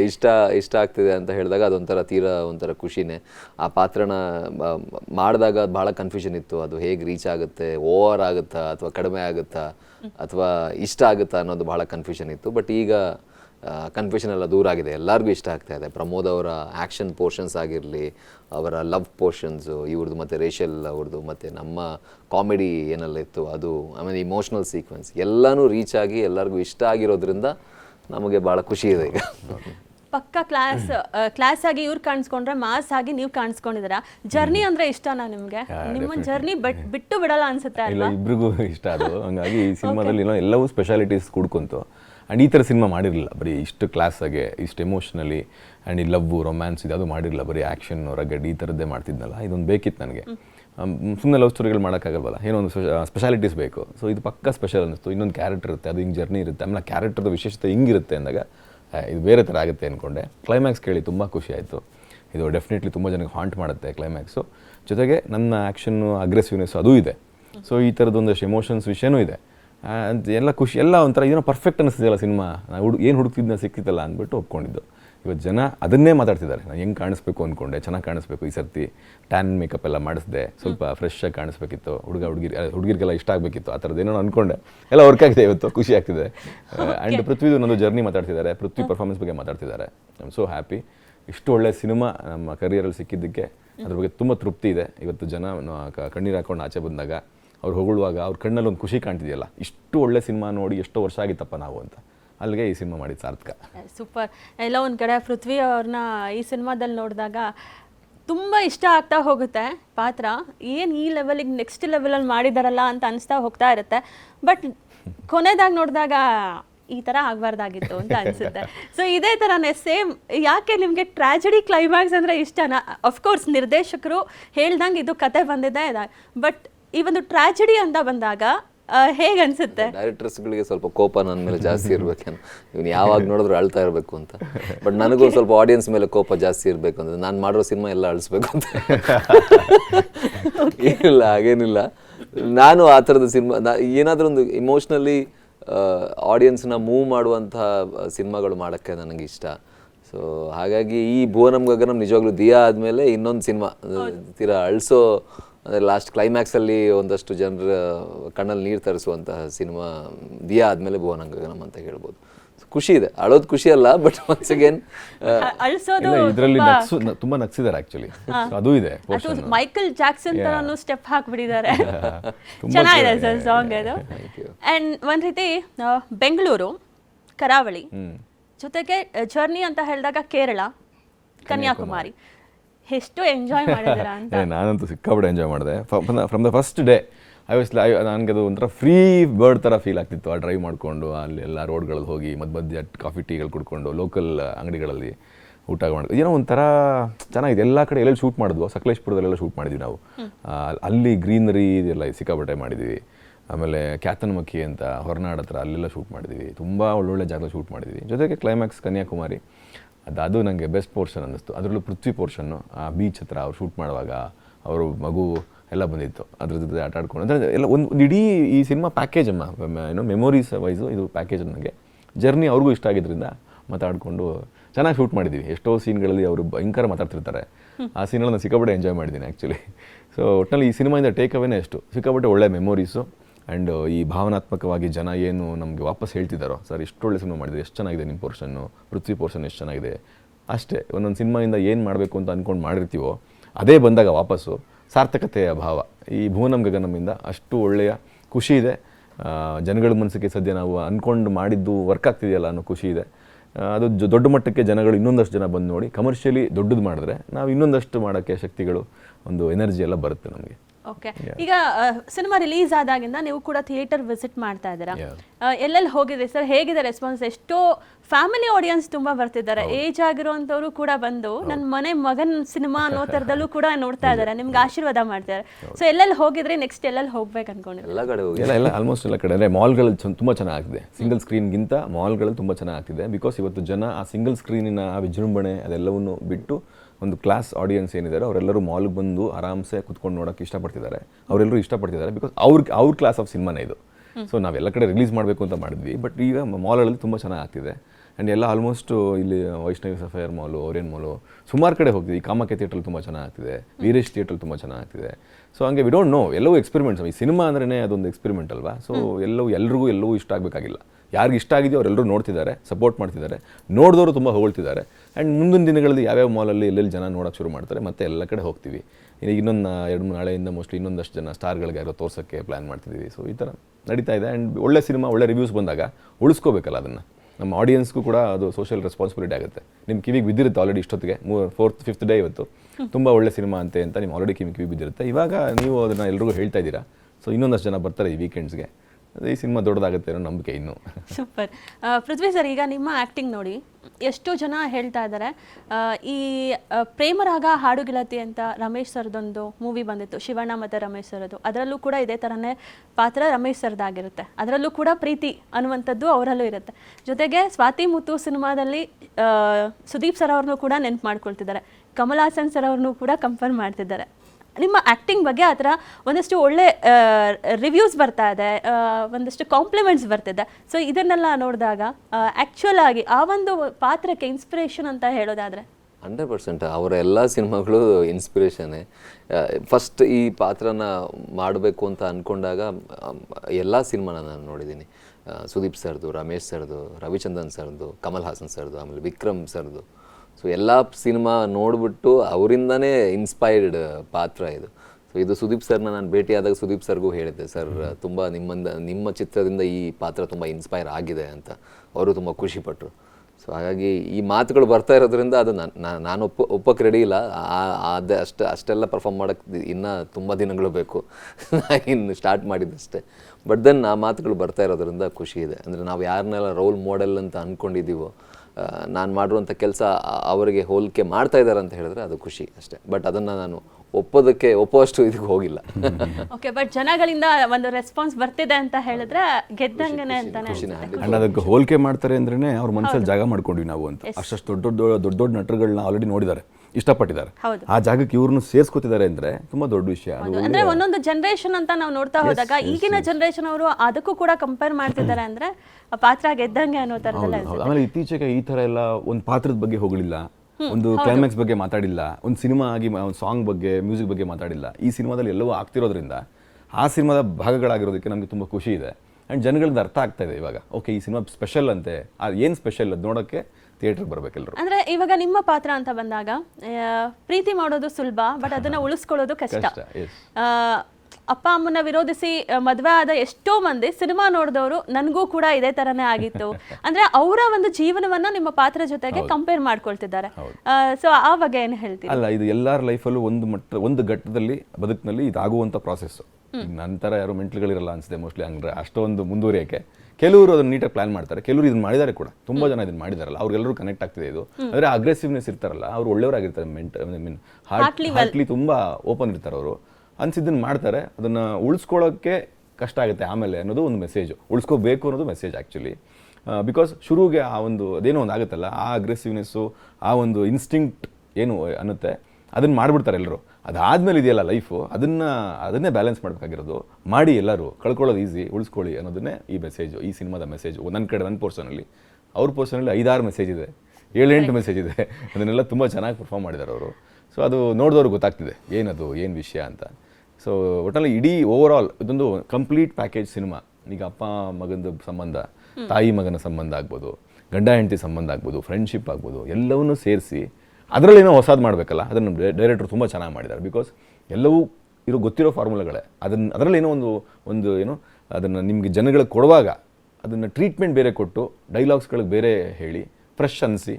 ಇಷ್ಟ ಇಷ್ಟ ಆಗ್ತಿದೆ ಅಂತ ಹೇಳಿದಾಗ ಅದೊಂಥರ ತೀರಾ ಒಂಥರ ಖುಷಿನೇ. ಆ ಪಾತ್ರನ ಮಾಡಿದಾಗ ಭಾಳ ಕನ್ಫ್ಯೂಷನ್ ಇತ್ತು. ಅದು ಹೇಗೆ ರೀಚ್ ಆಗುತ್ತೆ ಓವರ್ ಆಗುತ್ತಾ ಅಥವಾ ಕಡಿಮೆ ಆಗುತ್ತಾ ಅಥವಾ ಇಷ್ಟ ಆಗುತ್ತಾ ಅನ್ನೋದು ಭಾಳ ಕನ್ಫ್ಯೂಷನ್ ಇತ್ತು. ಬಟ್ ಈಗ ಕನ್ಫ್ಯೂಷನ್ ಎಲ್ಲ ದೂರ ಆಗಿದೆ. ಎಲ್ಲರಿಗೂ ಇಷ್ಟ ಆಗ್ತಾ ಇದೆ. ಪ್ರಮೋದ್ ಅವರ ಆ್ಯಕ್ಷನ್ ಪೋರ್ಷನ್ಸ್ ಆಗಿರಲಿ ಅವರ ಲವ್ ಪೋರ್ಷನ್ಸು ಇವ್ರದ್ದು ಮತ್ತು ರೇಷಲ್ ಅವ್ರದ್ದು ಮತ್ತು ನಮ್ಮ ಕಾಮಿಡಿ ಏನೆಲ್ಲ ಇತ್ತು ಅದು ಆಮೇಲೆ ಇಮೋಷ್ನಲ್ ಸೀಕ್ವೆನ್ಸ್ ಎಲ್ಲನೂ ರೀಚ್ ಆಗಿ ಎಲ್ಲರಿಗೂ ಇಷ್ಟ ಆಗಿರೋದ್ರಿಂದ ನಮಗೆ ಭಾಳ ಖುಷಿ ಇದೆ ಈಗ. ಪಕ್ಕ ಕ್ಲಾಸ್ ಕ್ಲಾಸ್ ಆಗಿ ಇವ್ರು ಕಾಣಿಸ್ಕೊಂಡ್ರೆ ಮಾಸ್ ಆಗಿ ನೀವು ಕಾಣಿಸ್ಕೊಂಡಿದ್ದೀರಾ? ಜರ್ನಿ ಅಂದ್ರೆ ಇಷ್ಟನಾ ನಿಮ್ಗೆ? ನಿಮ್ಮ ಜರ್ನಿ ಬಟ್ ಬಿಟ್ಟು ಬಿಡಲ್ಲ ಅನ್ಸುತ್ತೆ ಇಲ್ಲ ಇಬ್ರಿಗೂ ಇಷ್ಟ ಅದು. ಹಂಗಾಗಿ ಈ ಸಿನಿಮಾದಲ್ಲಿ ಏನೋ ಎಲ್ಲವೂ ಸ್ಪೆಷಾಲಿಟೀಸ್ ಕೂಡ್ಕೊಂತು. ಆ್ಯಂಡ್ ಈ ಥರ ಸಿನಿಮಾ ಮಾಡಿರಲಿಲ್ಲ. ಬರೀ ಇಷ್ಟು ಕ್ಲಾಸಾಗೆ ಇಷ್ಟು ಎಮೋಷ್ನಲಿ ಆ್ಯಂಡ್ ಈ ಲವ್ ರೊಮ್ಯಾನ್ಸ್ ಇದು ಅದು ಮಾಡಿರಲಿಲ್ಲ. ಬರೀ ಆ್ಯಕ್ಷನ್ ರಗಡ್ ಈ ಥರದ್ದೇ ಮಾಡ್ತಿದ್ನಲ್ಲ. ಇದೊಂದು ಬೇಕಿತ್ತು ನನಗೆ. ಸುಮ್ಮನೆ ಲವ್ ಸ್ಟೋರಿಗಳು ಮಾಡೋಕ್ಕಾಗಲ್ವಲ್ಲ? ಏನೋ ಒಂದು ಸ್ಪೆಷಾಲಿಟೀಸ್ ಬೇಕು. ಸೊ ಇದು ಪಕ್ಕ ಸ್ಪೆಷಲ್ ಅನ್ನಿಸ್ತು. ಇನ್ನೊಂದು ಕ್ಯಾರೆಕ್ಟರ್ ಇರುತ್ತೆ. ಅದು ಹಿಂಗೆ ಜರ್ನಿ ಇರುತ್ತೆ. ಆಮೇಲೆ ಕ್ಯಾರೆಕ್ಟರ್ದ ವಿಶೇಷತೆ ಹಿಂಗಿರುತ್ತೆ ಅಂದಾಗ ಇದು ಬೇರೆ ಥರ ಆಗುತ್ತೆ ಅಂದ್ಕೊಂಡೆ ಕ್ಲೈಮ್ಯಾಕ್ಸ್ ಕೇಳಿ ತುಂಬ ಖುಷಿ ಆಯಿತು. ಇದು ಡೆಫಿನೆಟ್ಲಿ ತುಂಬ ಜನಕ್ಕೆ ಹಾಂಟ್ ಮಾಡುತ್ತೆ ಕ್ಲೈಮ್ಯಾಕ್ಸು ಜೊತೆಗೆ ನನ್ನ ಆ್ಯಕ್ಷನ್ನು ಅಗ್ರೆಸಿವ್ನೆಸ್ ಅದೂ ಇದೆ. ಸೊ ಈ ಥರದೊಂದಷ್ಟು ಎಮೋಷನ್ಸ್ ವಿಷಯನೂ ಇದೆ. ಅಂತ ಎಲ್ಲ ಖುಷಿ ಎಲ್ಲ ಒಂಥರ ಏನೋ ಪರ್ಫೆಕ್ಟ್ ಅನ್ನಿಸ್ತಿದೆಯಲ್ಲ ಸಿನಿಮಾ. ನಾನು ಹುಡು ಏನು ಹುಡುಕ್ತಿದ್ದೆ ಸಿಕ್ಕಿತಲ್ಲ ಅಂದ್ಬಿಟ್ಟು ಒಪ್ಕೊಂಡಿದ್ದು. ಇವತ್ತು ಜನ ಅದನ್ನೇ ಮಾತಾಡ್ತಿದ್ದಾರೆ. ನಾನು ಹೆಂಗೆ ಕಾಣಿಸ್ಬೇಕು ಅಂದ್ಕೊಂಡೆ ಚೆನ್ನಾಗಿ ಕಾಣಿಸ್ಬೇಕು ಈ ಸರ್ತಿ. ಟ್ಯಾನ್ ಮೇಕಪ್ ಎಲ್ಲ ಮಾಡಿಸಿದೆ ಸ್ವಲ್ಪ ಫ್ರೆಶ್ ಆಗಿ ಕಾಣಿಸ್ಬೇಕಿತ್ತು. ಹುಡುಗ ಹುಡುಗಿರ್ ಹುಡುಗಿರಿಗೆಲ್ಲ ಇಷ್ಟ ಆಗಬೇಕಿತ್ತು. ಆ ಥರದ್ದು ಏನೋ ಅಂದ್ಕೊಂಡೆ ಎಲ್ಲ ವರ್ಕ್ ಆಗಿದೆ ಇವತ್ತು ಖುಷಿ ಆಗ್ತಿದೆ. ಆ್ಯಂಡ್ ಪೃಥ್ವಿದು ನಂದು ಜರ್ನಿ ಮಾತಾಡ್ತಿದ್ದಾರೆ. ಪೃಥ್ವಿ ಪರ್ಫಾರ್ಮೆನ್ಸ್ ಬಗ್ಗೆ ಮಾತಾಡ್ತಿದ್ದಾರೆ. ಐ ಆಮ್ ಸೋ ಹ್ಯಾಪಿ ಇಷ್ಟು ಒಳ್ಳೆ ಸಿನಿಮಾ ನಮ್ಮ ಕರಿಯರಲ್ಲಿ ಸಿಕ್ಕಿದ್ದಕ್ಕೆ ಅದ್ರ ಬಗ್ಗೆ ತುಂಬ ತೃಪ್ತಿ ಇದೆ. ಇವತ್ತು ಜನ ಕಣ್ಣೀರು ಹಾಕೊಂಡು ಆಚೆ ಬಂದಾಗ ಅವ್ರು ಹೊಗಳುವಾಗ ಅವ್ರ ಕಣ್ಣಲ್ಲಿ ಒಂದು ಖುಷಿ ಕಾಣ್ತಿದೆಯಲ್ಲ, ಇಷ್ಟು ಒಳ್ಳೆ ಸಿನಿಮಾ ನೋಡಿ ಎಷ್ಟೋ ವರ್ಷ ಆಗಿತ್ತಪ್ಪ ನಾವು ಅಂತ. ಅಲ್ಲಿಗೆ ಈ ಸಿನಿಮಾ ಮಾಡಿದ್ದು ಸಾರ್ಥಕ. ಸೂಪರ್. ಎಲ್ಲ ಒಂದು ಕಡೆ ಪೃಥ್ವಿ ಅವ್ರನ್ನ ಈ ಸಿನಿಮಾದಲ್ಲಿ ನೋಡಿದಾಗ ತುಂಬ ಇಷ್ಟ ಆಗ್ತಾ ಹೋಗುತ್ತೆ. ಪಾತ್ರ ಏನು ಈ ಲೆವೆಲಿಗೆ ನೆಕ್ಸ್ಟ್ ಲೆವೆಲಲ್ಲಿ ಮಾಡಿದಾರಲ್ಲ ಅಂತ ಅನಿಸ್ತಾ ಹೋಗ್ತಾ ಇರುತ್ತೆ. ಬಟ್ ಕೊನೆದಾಗ ನೋಡಿದಾಗ ಈ ಥರ ಆಗಬಾರ್ದಾಗಿತ್ತು ಅಂತ ಅನಿಸುತ್ತೆ. ಸೊ ಇದೇ ಥರನೇ ಸೇಮ್ ಯಾಕೆ ನಿಮಗೆ ಟ್ರಾಜಿಡಿ ಕ್ಲೈಮ್ಯಾಕ್ಸ್ ಅಂದರೆ ಇಷ್ಟನಾ? ಅಫ್ಕೋರ್ಸ್ ನಿರ್ದೇಶಕರು ಹೇಳ್ದಂಗೆ ಇದು ಕತೆ ಬಂದಿದೆ. ಬಟ್ ಈ ಒಂದು ಟ್ರಾಜಿಡಿ ಅಂತ ಬಂದಾಗ ಹೇಗೆ ಅನ್ಸುತ್ತೆ? ಡೈರೆಕ್ಟರ್ಸ್ಗಳಿಗೆ ಸ್ವಲ್ಪ ಕೋಪ ನನ್ನ ಮೇಲೆ ಜಾಸ್ತಿ ಇರಬೇಕೇನು. ಇವ್ನು ಯಾವಾಗ ನೋಡಿದ್ರು ಅಳ್ತಾ ಇರಬೇಕು ಅಂತ. ಬಟ್ ನನಗೂ ಸ್ವಲ್ಪ ಆಡಿಯನ್ಸ್ ಮೇಲೆ ಕೋಪ ಜಾಸ್ತಿ ಇರಬೇಕು ಅಂತ ನಾನು ಮಾಡೋ ಸಿನಿಮಾ ಎಲ್ಲ ಅಳಿಸ್ಬೇಕು ಅಂತ. ಏನಿಲ್ಲ ಹಾಗೇನಿಲ್ಲ. ನಾನು ಆ ಥರದ ಸಿನಿಮಾ ಏನಾದರೂ ಒಂದು ಇಮೋಷ್ನಲಿ ಆಡಿಯನ್ಸ್ನ ಮೂವ್ ಮಾಡುವಂಥ ಸಿನಿಮಾಗಳು ಮಾಡೋಕ್ಕೆ ನನಗೆ ಇಷ್ಟ. ಸೊ ಹಾಗಾಗಿ ಈ ಭುವನಂ ಗಗನಂ ನಿಜವಾಗ್ಲೂ ದಿಯಾ ಆದಮೇಲೆ ಇನ್ನೊಂದು ಸಿನಿಮಾ ತೀರಾ ಅಳಿಸೋ ಅಂದರೆ ಲಾಸ್ಟ್ ಕ್ಲೈಮ್ಯಾಕ್ಸಲ್ಲಿ ಒಂದಷ್ಟು ಜನರ ಕಣ್ಣಲ್ಲಿ ನೀರು ತರಿಸುವಂತಹ ಸಿನಿಮಾ ದಿಯಾ ಆದಮೇಲೆ ಭುವನಂಗಗನಂ ಅಂತ ಹೇಳ್ಬೋದು. ಖುಷಿ ಇದೆ. ಅಳೋದು ಖುಷಿ ಅಲ್ಲ ಬಟ್ ಒನ್ಸ್ ಅಗೇನ್ ಅಳ್ಸೋದು ಇದರಲ್ಲಿ ತುಂಬಾ- ನಗ್ಸು ನ- ತುಂಬಾ ನಗ್ಸಿದ್ದಾರೆ ಆಕ್ಚುಲಿ ಅದು ಇದೆ. ಮೈಕಲ್ ಜಾಕ್ಸನ್ ತರಾನು ಸ್ಟೆಪ್ ಹಾಕ್ಬಿಟ್ಟಿದ್ದಾರೆ. [LAUGHS] ತುಂಬಾ [LAUGHS] ಚೆನ್ನಾಗಿದೆ ಚೆನ್ನಾಗಿದೆ. ಸರ್ ಸಾಂಗ್ ಅದು. ಅಂಡ್ ಒಂದ್ ರೀತಿ ಬೆಂಗಳೂರು ಕರಾವಳಿ ಜೊತೆಗೆ ಜರ್ನಿ ಅಂತ ಹೇಳಿದಾಗ ಕೇರಳ ಕನ್ಯಾಕುಮಾರಿ. ಎಷ್ಟು ಎಂಜಾಯ್ [LAUGHS] ಮಾಡಿದ್ರೆ ಅಂತ. ಏ, ನಾನಂತೂ ಸಿಕ್ಕಾಪಟ್ಟೆ ಎಂಜಾಯ್ ಮಾಡಿದೆ. From the first day I was ನನಗೆ ಅದು ಒಂಥರ ಫ್ರೀ ಬರ್ಡ್ ಥರ ಫೀಲ್ ಆಗ್ತಿತ್ತು. ಆ ಡ್ರೈವ್ ಮಾಡಿಕೊಂಡು ಅಲ್ಲಿ ಎಲ್ಲ ರೋಡ್ಗಳಲ್ಲಿ ಹೋಗಿ ಮಧ್ಯ ಮಧ್ಯ ಕಾಫಿ ಟೀಗಳು ಕುಡ್ಕೊಂಡು ಲೋಕಲ್ ಅಂಗಡಿಗಳಲ್ಲಿ ಊಟ ಮಾಡಿ ಏನೋ ಒಂಥರ ಚೆನ್ನಾಗಿದೆ. ಎಲ್ಲ ಕಡೆ ಎಲ್ಲೆಲ್ಲಿ ಶೂಟ್ ಮಾಡಿದ್ವು ಸಕಲೇಶ್ಪುರದಲ್ಲೆಲ್ಲ ಶೂಟ್ ಮಾಡಿದ್ವಿ ನಾವು. ಅಲ್ಲಿ ಗ್ರೀನರಿ ಇದೆಲ್ಲ ಸಿಕ್ಕಾಪಟ್ಟೆ ಮಾಡಿದ್ವಿ. ಆಮೇಲೆ ಕ್ಯಾತನಮಕ್ಕಿ ಅಂತ ಹೊರನಾಡ್ ಹತ್ರ ಅಲ್ಲೆಲ್ಲ ಶೂಟ್ ಮಾಡಿದ್ವಿ. ತುಂಬ ಒಳ್ಳೊಳ್ಳೆ ಜಾಗ ಶೂಟ್ ಮಾಡಿದ್ವಿ. ಜೊತೆಗೆ ಕ್ಲೈಮ್ಯಾಕ್ಸ್ ಕನ್ಯಾಕುಮಾರಿ. ಅದು ಅದು ನನಗೆ ಬೆಸ್ಟ್ ಪೋರ್ಷನ್ ಅನ್ನಿಸ್ತು. ಅದರಲ್ಲೂ ಪೃಥ್ವಿ ಪೋರ್ಷನ್ನು ಆ ಬೀಚ್ ಹತ್ರ ಅವ್ರು ಶೂಟ್ ಮಾಡುವಾಗ ಅವರು ಮಗು ಎಲ್ಲ ಬಂದಿತ್ತು. ಅದ್ರ ಜೊತೆ ಆಟ ಆಡ್ಕೊಂಡು. ಅಂದರೆ ಎಲ್ಲ ಒಂದು, ಇಡೀ ಈ ಸಿನಿಮಾ ಪ್ಯಾಕೇಜ್ ಅಮ್ಮ ಏನೋ ಮೆಮೊರೀಸ್ ವೈಸು ಇದು ಪ್ಯಾಕೇಜ್ ನನಗೆ. ಜರ್ನಿ ಅವ್ರಿಗೂ ಇಷ್ಟ ಆಗಿದ್ದರಿಂದ ಮಾತಾಡಿಕೊಂಡು ಚೆನ್ನಾಗಿ ಶೂಟ್ ಮಾಡಿದ್ದೀವಿ ಎಷ್ಟೋ ಸೀನ್ಗಳಲ್ಲಿ ಅವರು ಭಯಂಕರ ಮಾತಾಡ್ತಿರ್ತಾರೆ. ಆ ಸೀನಲ್ಲಿ ನಾನು ಸಿಕ್ಕಾಪಟ್ಟೆ ಎಂಜಾಯ್ ಮಾಡಿದ್ದೀನಿ ಆ್ಯಕ್ಚುಲಿ ಸೊ ಒಟ್ಟಿನಲ್ಲಿ ಈ ಸಿನಿಮಾಯಿಂದ ಟೇಕ್ ಅವೇನೇ ಎಷ್ಟು ಸಿಕ್ಕಾಪಟ್ಟೆ ಒಳ್ಳೆ ಮೆಮೊರೀಸು ಆ್ಯಂಡ್ ಈ ಭಾವನಾತ್ಮಕವಾಗಿ ಜನ ಏನು ನಮಗೆ ವಾಪಸ್ ಹೇಳ್ತಿದ್ದಾರೋ ಸರ್, ಇಷ್ಟೊಳ್ಳೆ ಸಿನಿಮಾ ಮಾಡಿದೆ ಎಷ್ಟು ಚೆನ್ನಾಗಿದೆ ನಿಮ್ಮ ಪೋರ್ಷನ್ನು ಪೃಥ್ವಿ ಪೋರ್ಷನ್ ಎಷ್ಟು ಚೆನ್ನಾಗಿದೆ? ಅಷ್ಟೇ, ಒಂದೊಂದು ಸಿನಿಮಾಯಿಂದ ಏನು ಮಾಡಬೇಕು ಅಂತ ಅಂದ್ಕೊಂಡು ಮಾಡಿರ್ತೀವೋ, ಅದೇ ಬಂದಾಗ ವಾಪಸ್ಸು, ಸಾರ್ಥಕತೆಯ ಭಾವ. ಈ ಭುವನಂ ಗಗನಮಿಂದ ಅಷ್ಟು ಒಳ್ಳೆಯ ಖುಷಿ ಇದೆ. ಜನಗಳ ಮನಸ್ಸಿಗೆ ಸದ್ಯ ನಾವು ಅಂದ್ಕೊಂಡು ಮಾಡಿದ್ದು ವರ್ಕ್ ಆಗ್ತಿದೆಯಲ್ಲ ಅನ್ನೋ ಖುಷಿ ಇದೆ. ಅದು ದೊಡ್ಡ ಮಟ್ಟಕ್ಕೆ ಜನಗಳು ಇನ್ನೊಂದಷ್ಟು ಜನ ಬಂದು ನೋಡಿ ಕಮರ್ಷಿಯಲಿ ದೊಡ್ಡದು ಮಾಡಿದ್ರೆ, ನಾವು ಇನ್ನೊಂದಷ್ಟು ಮಾಡೋಕ್ಕೆ ಶಕ್ತಿಗಳು, ಒಂದು ಎನರ್ಜಿ ಎಲ್ಲ ಬರುತ್ತೆ ನಮಗೆ. ಓಕೆ ಈಗ ಸಿನಿಮಾ ರಿಲೀಸ್ ಆದಾಗಿಂದ ನೀವು ಕೂಡ ಥಿಯೇಟರ್ ವಿಸಿಟ್ ಮಾಡ್ತಾ ಇದ್ದೀರಾ? ಎಲ್ಲೆಲ್ಲಿ ಹೋಗಿದೆ ಸರ್ ಹೇಗಿದೆ ರೆಸ್ಪಾನ್ಸ್ ಎಷ್ಟೋ ಫ್ಯಾಮಿಲಿ ಆಡಿಯನ್ಸ್ ತುಂಬಾ ಬರ್ತಿದ್ದಾರೆ. ಏಜ್ ಆಗಿರುವಂತವ್ರು ಕೂಡ ಬಂದು ನನ್ನ ಮನೆ ಮಗನ್ ಸಿನಿಮಾ ಅನ್ನೋ [LAUGHS] ತರದಲ್ಲೂ ಕೂಡ ನೋಡ್ತಾ ಇದ್ದಾರೆ. ನಿಮ್ಗೆ ಆಶೀರ್ವಾದ ಮಾಡ್ತಾರೆ. ಸೊ ಎಲ್ಲೆಲ್ಲಿ ಹೋಗಿದ್ರೆ? ನೆಕ್ಸ್ಟ್ ಎಲ್ಲೆಲ್ಲಿ ಹೋಗ್ಬೇಕು ಅನ್ಕೊಂಡಿದ್ರಿ ಎಲ್ಲ ಕಡೆ ಹೋಗಿ. ಎಲ್ಲ ಎಲ್ಲ ಆಲ್ಮೋಸ್ಟ್ ಎಲ್ಲ ಕಡೆ. ಅಂದರೆ ಮಾಲ್ಗಳಲ್ಲಿ ತುಂಬ ಚೆನ್ನಾಗಿದೆ. ಸಿಂಗಲ್ ಸ್ಕ್ರೀನ್ಗಿಂತ ಮಾಲ್ಗಳಲ್ಲಿ ತುಂಬ ಚೆನ್ನಾಗ್ತಿದೆ ಬಿಕಾಸ್ ಇವತ್ತು ಜನ ಆ ಸಿಂಗಲ್ ಸ್ಕ್ರೀನಿನ ಆ ವಿಜೃಂಭಣೆ ಅದೆಲ್ಲವನ್ನು ಬಿಟ್ಟು ಒಂದು ಕ್ಲಾಸ್ ಆಡಿಯನ್ಸ್ ಏನಿದ್ದಾರೆ ಅವರೆಲ್ಲರೂ ಮಾಲ್ಗೆ ಬಂದು ಆರಾಮ್ಸೆ ಕುತ್ಕೊಂಡು ನೋಡೋಕ್ಕೆ ಇಷ್ಟಪಡ್ತಿದ್ದಾರೆ. ಅವರೆಲ್ಲರೂ ಇಷ್ಟಪಡ್ತಿದ್ದಾರೆ ಬಿಕಾಸ್ ಅವ್ರ ಅವ್ರ ಕ್ಲಾಸ್ ಆಫ್ ಸಿನಿಮಾನೇ ಇದು. ಸೊ ನಾವೆಲ್ಲ ಕಡೆ ರಿಲೀಸ್ ಮಾಡಬೇಕು ಅಂತ ಮಾಡಿದ್ವಿ ಬಟ್ ಈಗ ಮಾಲ್ಗಳಲ್ಲಿ ತುಂಬ ಚೆನ್ನಾಗಿ ಆಗ್ತಿದೆ. ಆ್ಯಂಡ್ ಎಲ್ಲ ಆಲ್ಮೋಸ್ಟ್ ಇಲ್ಲಿ Vaishnavi sapphire mall Orion mall ಸುಮಾರು ಕಡೆ ಹೋಗ್ತಿದೆ. ಈ ಕಾಮಾಖ್ಯ ಥಿಯೇಟ್ರಲ್ಲಿ ತುಂಬ ಚೆನ್ನಾಗಿ ಆಗ್ತಿದೆ. ವೀರೇಶ್ ಥಿಯೇಟ್ರಲ್ಲಿ ತುಂಬ ಚೆನ್ನಾಗಿ ಆಗ್ತಿದೆ. ಸೊ ಹಂಗೆ ವಿ ಡೋಂಟ್ ನೋ ಎಲ್ಲವೂ ಎಕ್ಸ್ಪೆರಿಮೆಂಟ್ಸ್ ಈ ಸಿನಿಮಾ ಅಂದ್ರೆ ಅದೊಂದು ಎಕ್ಸ್ಪೆರಿಮೆಂಟ್ ಅಲ್ವಾ? ಸೊ ಎಲ್ಲವೂ ಎಲ್ರಿಗೂ ಎಲ್ಲವೂ ಇಷ್ಟ ಆಗಬೇಕಾಗಿಲ್ಲ. ಯಾರಿಗೆ ಇಷ್ಟ ಆಗಿದೆಯೋ ಅವರೆಲ್ಲರೂ ನೋಡ್ತಿದ್ದಾರೆ ಸಪೋರ್ಟ್ ಮಾಡ್ತಿದ್ದಾರೆ, ನೋಡಿದವರು ತುಂಬ ಹೊಗಳ್ತಿದ್ದಾರೆ. ಆ್ಯಂಡ್ ಮುಂದಿನ ದಿನಗಳಲ್ಲಿ ಯಾವ್ಯಾವ ಮಾಲಲ್ಲಿ ಎಲ್ಲೆಲ್ಲಿ ಜನ ನೋಡೋಕ್ಕೆ ಶುರು ಮಾಡ್ತಾರೆ, ಮತ್ತೆ ಎಲ್ಲ ಕಡೆ ಹೋಗ್ತೀವಿ. ಈಗ ಇನ್ನೊಂದು ಎರಡು, ಮೂರು ನಾಳೆಯಿಂದ ಮೋಸ್ಟ್ಲಿ ಇನ್ನೊಂದಷ್ಟು ಜನ ಸ್ಟಾರ್ಗಳಿಗೆ ಯಾರೋ ತೋರ್ಸೋಕ್ಕೆ ಪ್ಲ್ಯಾನ್ ಮಾಡ್ತಿದ್ದೀವಿ. ಸೊ ಈ ಥರ ನಡೀತಾ ಇದೆ. ಆ್ಯಂಡ್ ಒಳ್ಳೆ ಸಿನಿಮಾ, ಒಳ್ಳೆ ರಿವ್ಯೂಸ್ ಬಂದಾಗ ಉಳಿಸ್ಕೋಬೇಕಲ್ಲ ಅದನ್ನು. ನಮ್ಮ ಆಡಿಯನ್ಸ್ಗೂ ಕೂಡ ಅದು ಸೋಷಿಯಲ್ ರೆಸ್ಪಾನ್ಸಿಬಿಲಿಟಿ ಆಗುತ್ತೆ. ನಿಮ್ಮ ಕಿವಿಗೆ ಬಿದ್ದಿರುತ್ತೆ ಆಲ್ರೆಡಿ ಇಷ್ಟೊತ್ತಿಗೆ. ಮೂರು ಫೋರ್ತ್ ಫಿಫ್ತ್ ಡೇ ಇವತ್ತು. ತುಂಬ ಒಳ್ಳೆ ಸಿನಿಮಾ ಅಂತೆ ಅಂತ ನಿಮ್ಮ ಆಲ್ರೆಡಿ ಕಿವಿ ಕಿವಿ ಬಿದ್ದಿರುತ್ತೆ. ಇವಾಗ ನೀವು ಅದನ್ನು ಎಲ್ರಿಗೂ ಹೇಳ್ತಾ ಇದ್ದೀರಾ. ಸೊ ಇನ್ನೊಂದಷ್ಟು ಜನ ಬರ್ತಾರೆ ಈ ವೀಕೆಂಡ್ಸ್ಗೆ ಈ ಸಿನಿಮಾ ದೊಡ್ಡದಾಗುತ್ತೆ ಅನ್ನೋ ನಂಬಿಕೆ ಇನ್ನು. ಸೂಪರ್ ಪೃಥ್ವಿ ಸರ್, ಈಗ ನಿಮ್ಮ ಆ್ಯಕ್ಟಿಂಗ್ ನೋಡಿ, ಎಷ್ಟೋ ಜನ ಹೇಳ್ತಾ ಇದ್ದಾರೆ ಈ ಪ್ರೇಮರಾಗ ಹಾಡುಗಿಳತಿ ಅಂತ ರಮೇಶ್ ಸರ್ದೊಂದು ಮೂವಿ ಬಂದಿತ್ತು, ಶಿವಣ್ಣ ಮತ್ತು ರಮೇಶ್ ಸರ್ದು. ಅದರಲ್ಲೂ ಕೂಡ ಇದೇ ಥರನೇ ಪಾತ್ರ ರಮೇಶ್ ಸರ್ದಾಗಿರುತ್ತೆ. ಅದರಲ್ಲೂ ಕೂಡ ಪ್ರೀತಿ ಅನ್ನುವಂಥದ್ದು ಅವರಲ್ಲೂ ಇರುತ್ತೆ. ಜೊತೆಗೆ ಸ್ವಾತಿ ಮುತ್ತು ಸಿನಿಮಾದಲ್ಲಿ ಸುದೀಪ್ ಸರ್ ಅವ್ರನ್ನೂ ಕೂಡ ನೆನ್ಪು ಮಾಡ್ಕೊಳ್ತಿದ್ದಾರೆ. ಕಮಲ್ ಹಾಸನ್ ಸರ್ ಅವ್ರನ್ನೂ ಕೂಡ ಕಂಪೇರ್ ಮಾಡ್ತಿದ್ದಾರೆ. ನಿಮ್ಮ ಆ್ಯಕ್ಟಿಂಗ್ ಬಗ್ಗೆ ಆ ಥರ ಒಂದಷ್ಟು ಒಳ್ಳೆ ರಿವ್ಯೂಸ್ ಬರ್ತಾ ಇದೆ ಒಂದಷ್ಟು ಕಾಂಪ್ಲಿಮೆಂಟ್ಸ್ ಬರ್ತಿದೆ ಸೊ ಇದನ್ನೆಲ್ಲ ನೋಡಿದಾಗ ಆ್ಯಕ್ಚುಲ್ ಆಗಿ ಆ ಒಂದು ಪಾತ್ರಕ್ಕೆ ಇನ್ಸ್ಪಿರೇಷನ್ ಅಂತ ಹೇಳೋದಾದರೆ? Hundred percent. ಅವರ ಎಲ್ಲ ಸಿನಿಮಾಗಳು ಇನ್ಸ್ಪಿರೇಷನ್ನೇ ಫಸ್ಟ್ ಈ ಪಾತ್ರನ ಮಾಡಬೇಕು ಅಂತ ಅಂದ್ಕೊಂಡಾಗ ಎಲ್ಲ ಸಿನಿಮಾನ ನಾನು ನೋಡಿದ್ದೀನಿ. ಸುದೀಪ್ ಸರ್ದು, ರಮೇಶ್ ಸರ್ದು, ರವಿಚಂದ್ರನ್ ಸರ್ದು, ಕಮಲ್ ಹಾಸನ್ ಸರ್ದು, ಆಮೇಲೆ ವಿಕ್ರಮ್ ಸರ್ದು. ಸೊ ಎಲ್ಲ ಸಿನಿಮಾ ನೋಡಿಬಿಟ್ಟು ಅವರಿಂದನೇ ಇನ್ಸ್ಪೈರ್ಡ್ ಪಾತ್ರ ಇದು. ಸೊ ಇದು ಸುದೀಪ್ ಸರ್ನ ನಾನು ಭೇಟಿಯಾದಾಗ ಸುದೀಪ್ ಸರ್ಗೂ ಹೇಳಿದ್ದೆ, ಸರ್, ತುಂಬ ನಿಮ್ಮಂದ, ನಿಮ್ಮ ಚಿತ್ರದಿಂದ ಈ ಪಾತ್ರ ತುಂಬ ಇನ್ಸ್ಪೈರ್ ಆಗಿದೆ ಅಂತ. ಅವರು ತುಂಬ ಖುಷಿಪಟ್ಟರು ಸೊ ಹಾಗಾಗಿ ಈ ಮಾತುಗಳು ಬರ್ತಾ ಇರೋದ್ರಿಂದ ಅದು ನಾನ್- ನಾನ್- ನಾನು ಒಪ್ಪ, ಒಪ್ಪಕ್ಕೆ ರೆಡಿ ಇಲ್ಲ. ಅದೇ ಅಷ್ಟು, ಅಷ್ಟೆಲ್ಲ ಪರ್ಫಾರ್ಮ್ ಮಾಡೋಕ್ಕೆ ಇನ್ನೂ ತುಂಬ ದಿನಗಳು ಬೇಕು. [LAUGHS] ಇನ್ನು ಸ್ಟಾರ್ಟ್ ಮಾಡಿದ್ದಷ್ಟೇ. ಬಟ್ ದೆನ್ ಆ ಮಾತುಗಳು ಬರ್ತಾ ಇರೋದ್ರಿಂದ ಖುಷಿ ಇದೆ. ಅಂದರೆ ನಾವು ಯಾರನ್ನೆಲ್ಲ ರೋಲ್ ಮಾಡೆಲ್ ಅಂತ ಅಂದ್ಕೊಂಡಿದ್ದೀವೋ ನಾನು ಮಾಡಿರುವಂಥ ಕೆಲಸ ಅವರಿಗೆ ಹೋಲಿಕೆ ಮಾಡ್ತಾ ಇದ್ದಾರೆ ಅಂತ ಹೇಳಿದ್ರೆ ಅದು ಖುಷಿ ಅಷ್ಟೇ. ಬಟ್ ಅದನ್ನು ನಾನು ಒಪ್ಪೋದಕ್ಕೆ ಒಪ್ಪುವಷ್ಟು ಇದಕ್ಕೆ ಹೋಗಿಲ್ಲ. [LAUGHS] ಓಕೆ ಬಟ್ ಜನಗಳಿಂದ ಒಂದು ರೆಸ್ಪಾನ್ಸ್ ಬರ್ತಿದೆ ಅಂತ ಹೇಳಿದ್ರೆ ಗೆದ್ದಂಗನೆ ಅಂತಾನೆ. ಅಂಡ್ ಅದಕ್ಕೆ ಹೋಲಿಕೆ ಮಾಡ್ತಾರೆ ಅಂದ್ರೆ ಅವ್ರ ಮನಸ್ಸಲ್ಲಿ ಜಾಗ ಮಾಡ್ಕೊಂಡ್ವಿ ನಾವು ಅಂತ. ಅಷ್ಟಷ್ಟು ದೊಡ್ಡ ದೊಡ್ಡ ದೊಡ್ಡ ದೊಡ್ಡ ನಟರುಗಳನ್ನ ಆಲ್ರೆಡಿ ನೋಡಿದ್ದಾರೆ. ಇಷ್ಟಪಟ್ಟಿದ್ದಾರೆ. ಆ ಜಾಗಕ್ಕೆ ಇವ್ರನ್ನ ಸೇರಿಸ್ಕೊತಿದ್ದಾರೆ ಅಂದ್ರೆ ತುಂಬಾ ದೊಡ್ಡ ವಿಷಯ. ಅಂದ್ರೆ ಒಂದೊಂದು ಜನರೇಷನ್ ಅಂತ ನಾವು ನೋಡ್ತಾ ಹೋದಾಗ ಈಗಿನ ಜನರೇಷನ್ ಅವರು ಅದಕ್ಕೂ ಕೂಡ ಕಂಪೇರ್ ಮಾಡ್ತಿದ್ದಾರೆ ಅಂದ್ರೆ ಪಾತ್ರ ಗೆದ್ದಂಗೆ ಅನ್ನೋ ತರದಲ್ಲ. ಆಮೇಲೆ ಇತ್ತೀಚೆಗೆ ಈ ತರ ಎಲ್ಲ ಒಂದು ಪಾತ್ರದ ಬಗ್ಗೆ ಹೋಗಲಿಲ್ಲ. ಒಂದು ಕ್ಲೈಮ್ಯಾಕ್ಸ್ ಬಗ್ಗೆ ಮಾತಾಡಿಲ್ಲ. ಒಂದು ಸಿನಿಮಾ ಆಗಿ ಒಂದು ಸಾಂಗ್ ಬಗ್ಗೆ ಮ್ಯೂಸಿಕ್ ಬಗ್ಗೆ ಮಾತಾಡಿಲ್ಲ. ಈ ಸಿನಿಮಾದಲ್ಲಿ ಎಲ್ಲವೂ ಆಗ್ತಿರೋದ್ರಿಂದ ಆ ಸಿನಿಮಾದ ಭಾಗಗಳಾಗಿರೋದಕ್ಕೆ ನಮಗೆ ತುಂಬ ಖುಷಿ ಇದೆ. ಆ್ಯಂಡ್ ಜನಗಳಿಗೆ ಅರ್ಥ ಆಗ್ತಾ ಇದೆ ಇವಾಗ. ಓಕೆ ಈ ಸಿನಿಮಾ ಸ್ಪೆಷಲ್ ಅಂತೆ. ಅದು ಏನು ಸ್ಪೆಷಲ್ ಅದು ನೋಡೋಕ್ಕೆ? ಥಿಯೇಟ್ರಿಗೆ ಬರ್ಬೇಕೆಲ್ಲರೂ ಅಂದ್ರೆ ಇವಾಗ ನಿಮ್ಮ ಪಾತ್ರ ಅಂತ ಬಂದಾಗ ಪ್ರೀತಿ ಮಾಡೋದು ಸುಲಭ ಬಟ್ ಅದನ್ನ [LAUGHS] ಉಳಿಸ್ಕೊಳ್ಳೋದು ಕಷ್ಟ. ಅಪ್ಪ ಅಮ್ಮನ ವಿರೋಧಿಸಿ ಮದುವೆ ಆದ ಎಷ್ಟೋ ಮಂದಿ ಸಿನಿಮಾ ನೋಡಿದವರು ನನಗೂ ಕೂಡ ಇದೇ ತರನೇ ಆಗಿತ್ತು. [LAUGHS] ಅಂದ್ರೆ ಅವರ ಒಂದು ಜೀವನವನ್ನ ನಿಮ್ಮ ಪಾತ್ರ ಜೊತೆಗೆ ಕಂಪೇರ್ ಮಾಡ್ಕೊಳ್ತಿದ್ದಾರೆ. ಸೊ ಆ ಬಗ್ಗೆ ಏನು ಹೇಳ್ತೀವಿ ಅಲ್ಲ ಇದು ಎಲ್ಲರ ಲೈಫಲ್ಲೂ ಒಂದು ಮಟ್ಟ ಒಂದು ಘಟ್ಟದಲ್ಲಿ ಬದುಕಿನಲ್ಲಿ ಇದಾಗುವಂಥ ಪ್ರಾಸೆಸ್ಸು ನಂತರ ಯಾರು ಮೆಂಟ್ಲ್ಗಳಿರಲ್ಲ ಅನ್ಸುತ್ತೆ ಮೋಸ್ಟ್ಲಿ ಹಂಗ್ರೆ ಅಷ್ಟೊಂದು ಮುಂದುವರಿಯೋಕ್ಕೆ. ಕೆಲವರು ಅದನ್ನ ನೀಟಾಗಿ ಪ್ಲಾನ್ ಮಾಡ್ತಾರೆ ಕೆಲವರು ಇದನ್ನ ಮಾಡಿದ್ದಾರೆ ಕೂಡ. ತುಂಬಾ ಜನ ಇದನ್ನ ಮಾಡಿದಾರಲ್ಲ ಅವ್ರಿಗೆಲ್ಲರೂ ಕನೆಕ್ಟ್ ಆಗ್ತಿದೆ ಇದು. ಅಂದ್ರೆ ಅಗ್ರೆಸಿವ್ನೆಸ್ ಇರ್ತಾರಲ್ಲ ಅವ್ರು ಒಳ್ಳೆಯವರಾಗಿರ್ತಾರೆ ಮೆಂಟ್ ಐ ಮೀನ್ ಹಾರ್ಟ್ಲಿ ತುಂಬಾ ಓಪನ್ ಇರ್ತಾರೆ ಅವರು. ಅನ್ಸಿದ್ದನ್ನ ಮಾಡ್ತಾರೆ ಅದನ್ನ ಉಳಿಸ್ಕೊಳ್ಳೋಕೆ ಕಷ್ಟ ಆಗುತ್ತೆ ಆಮೇಲೆ ಅನ್ನೋದು ಒಂದು ಮೆಸೇಜ್ ಉಳಿಸ್ಕೋಬೇಕು ಅನ್ನೋದು ಮೆಸೇಜ್ ಆ್ಯಕ್ಚುಲಿ ಬಿಕಾಸ್ ಶುರುವಿಗೆ ಆ ಒಂದು ಅದೇನೋ ಒಂದು ಆಗುತ್ತಲ್ಲ ಆ ಅಗ್ರೆಸಿವ್ನೆಸ್ಸು ಆ ಒಂದು ಇನ್ಸ್ಟಿಂಕ್ಟ್ ಏನು ಅನ್ನುತ್ತೆ ಅದನ್ನು ಮಾಡಿಬಿಡ್ತಾರೆ ಎಲ್ಲರೂ ಅದಾದ್ಮೇಲೆ ಇದೆಯಲ್ಲ ಲೈಫು, ಅದನ್ನು, ಅದನ್ನೇ ಬ್ಯಾಲೆನ್ಸ್ ಮಾಡಬೇಕಾಗಿರೋದು. ಮಾಡಿ ಎಲ್ಲರೂ, ಕಳ್ಕೊಳ್ಳೋದು ಈಸಿ ಉಳಿಸ್ಕೊಳ್ಳಿ ಅನ್ನೋದನ್ನೇ ಈ ಮೆಸೇಜು ಈ ಸಿನಿಮಾದ ಮೆಸೇಜು ನನ್ನ ಕಡೆ ನನ್ನ ಪೋರ್ಸನಲ್ಲಿ ಅವ್ರ ಪೋರ್ಸನಲ್ಲಿ ಐದಾರು ಮೆಸೇಜ್ ಇದೆ. ಏಳೆಂಟು ಮೆಸೇಜ್ ಇದೆ. ಅದನ್ನೆಲ್ಲ ತುಂಬ ಚೆನ್ನಾಗಿ ಪರ್ಫಾರ್ಮ್ ಮಾಡಿದ್ದಾರೆ ಅವರು. ಸೊ ಅದು ನೋಡಿದವ್ರು ಗೊತ್ತಾಗ್ತಿದೆ, ಏನದು, ಏನು ವಿಷಯ ಅಂತ. ಸೊ ಒಟ್ಟಲ್ಲಿ ಇಡೀ ಓವರ್ ಆಲ್ ಇದೊಂದು ಕಂಪ್ಲೀಟ್ ಪ್ಯಾಕೇಜ್ ಸಿನಿಮಾ ಈಗ ಅಪ್ಪ ಮಗನದು ಸಂಬಂಧ, ತಾಯಿ ಮಗನ ಸಂಬಂಧ ಆಗ್ಬೋದು, ಗಂಡ, ಹೆಂಡತಿ ಸಂಬಂಧ ಆಗ್ಬೋದು ಫ್ರೆಂಡ್ಶಿಪ್ ಆಗ್ಬೋದು, ಎಲ್ಲವನ್ನೂ ಸೇರಿಸಿ ಅದರಲ್ಲೇನೋ ಹೊಸದು ಮಾಡಬೇಕಲ್ಲ ಅದನ್ನು ಡೈರೆಕ್ಟ್ರು ತುಂಬ ಚೆನ್ನಾಗಿ ಮಾಡಿದ್ದಾರೆ. ಬಿಕಾಸ್ ಎಲ್ಲವೂ ಇರೋ ಗೊತ್ತಿರೋ ಫಾರ್ಮುಲಾಗಳೇ. ಅದನ್ನು ಅದರಲ್ಲೇನೋ ಒಂದು ಒಂದು ಏನು ಅದನ್ನು ನಿಮಗೆ ಜನಗಳಿಗೆ ಕೊಡುವಾಗ ಅದನ್ನು ಟ್ರೀಟ್ಮೆಂಟ್ ಬೇರೆ ಕೊಟ್ಟು ಡೈಲಾಗ್ಸ್ಗಳಿಗೆ ಬೇರೆ ಹೇಳಿ ಫ್ರೆಶ್ ಅನಿಸಿ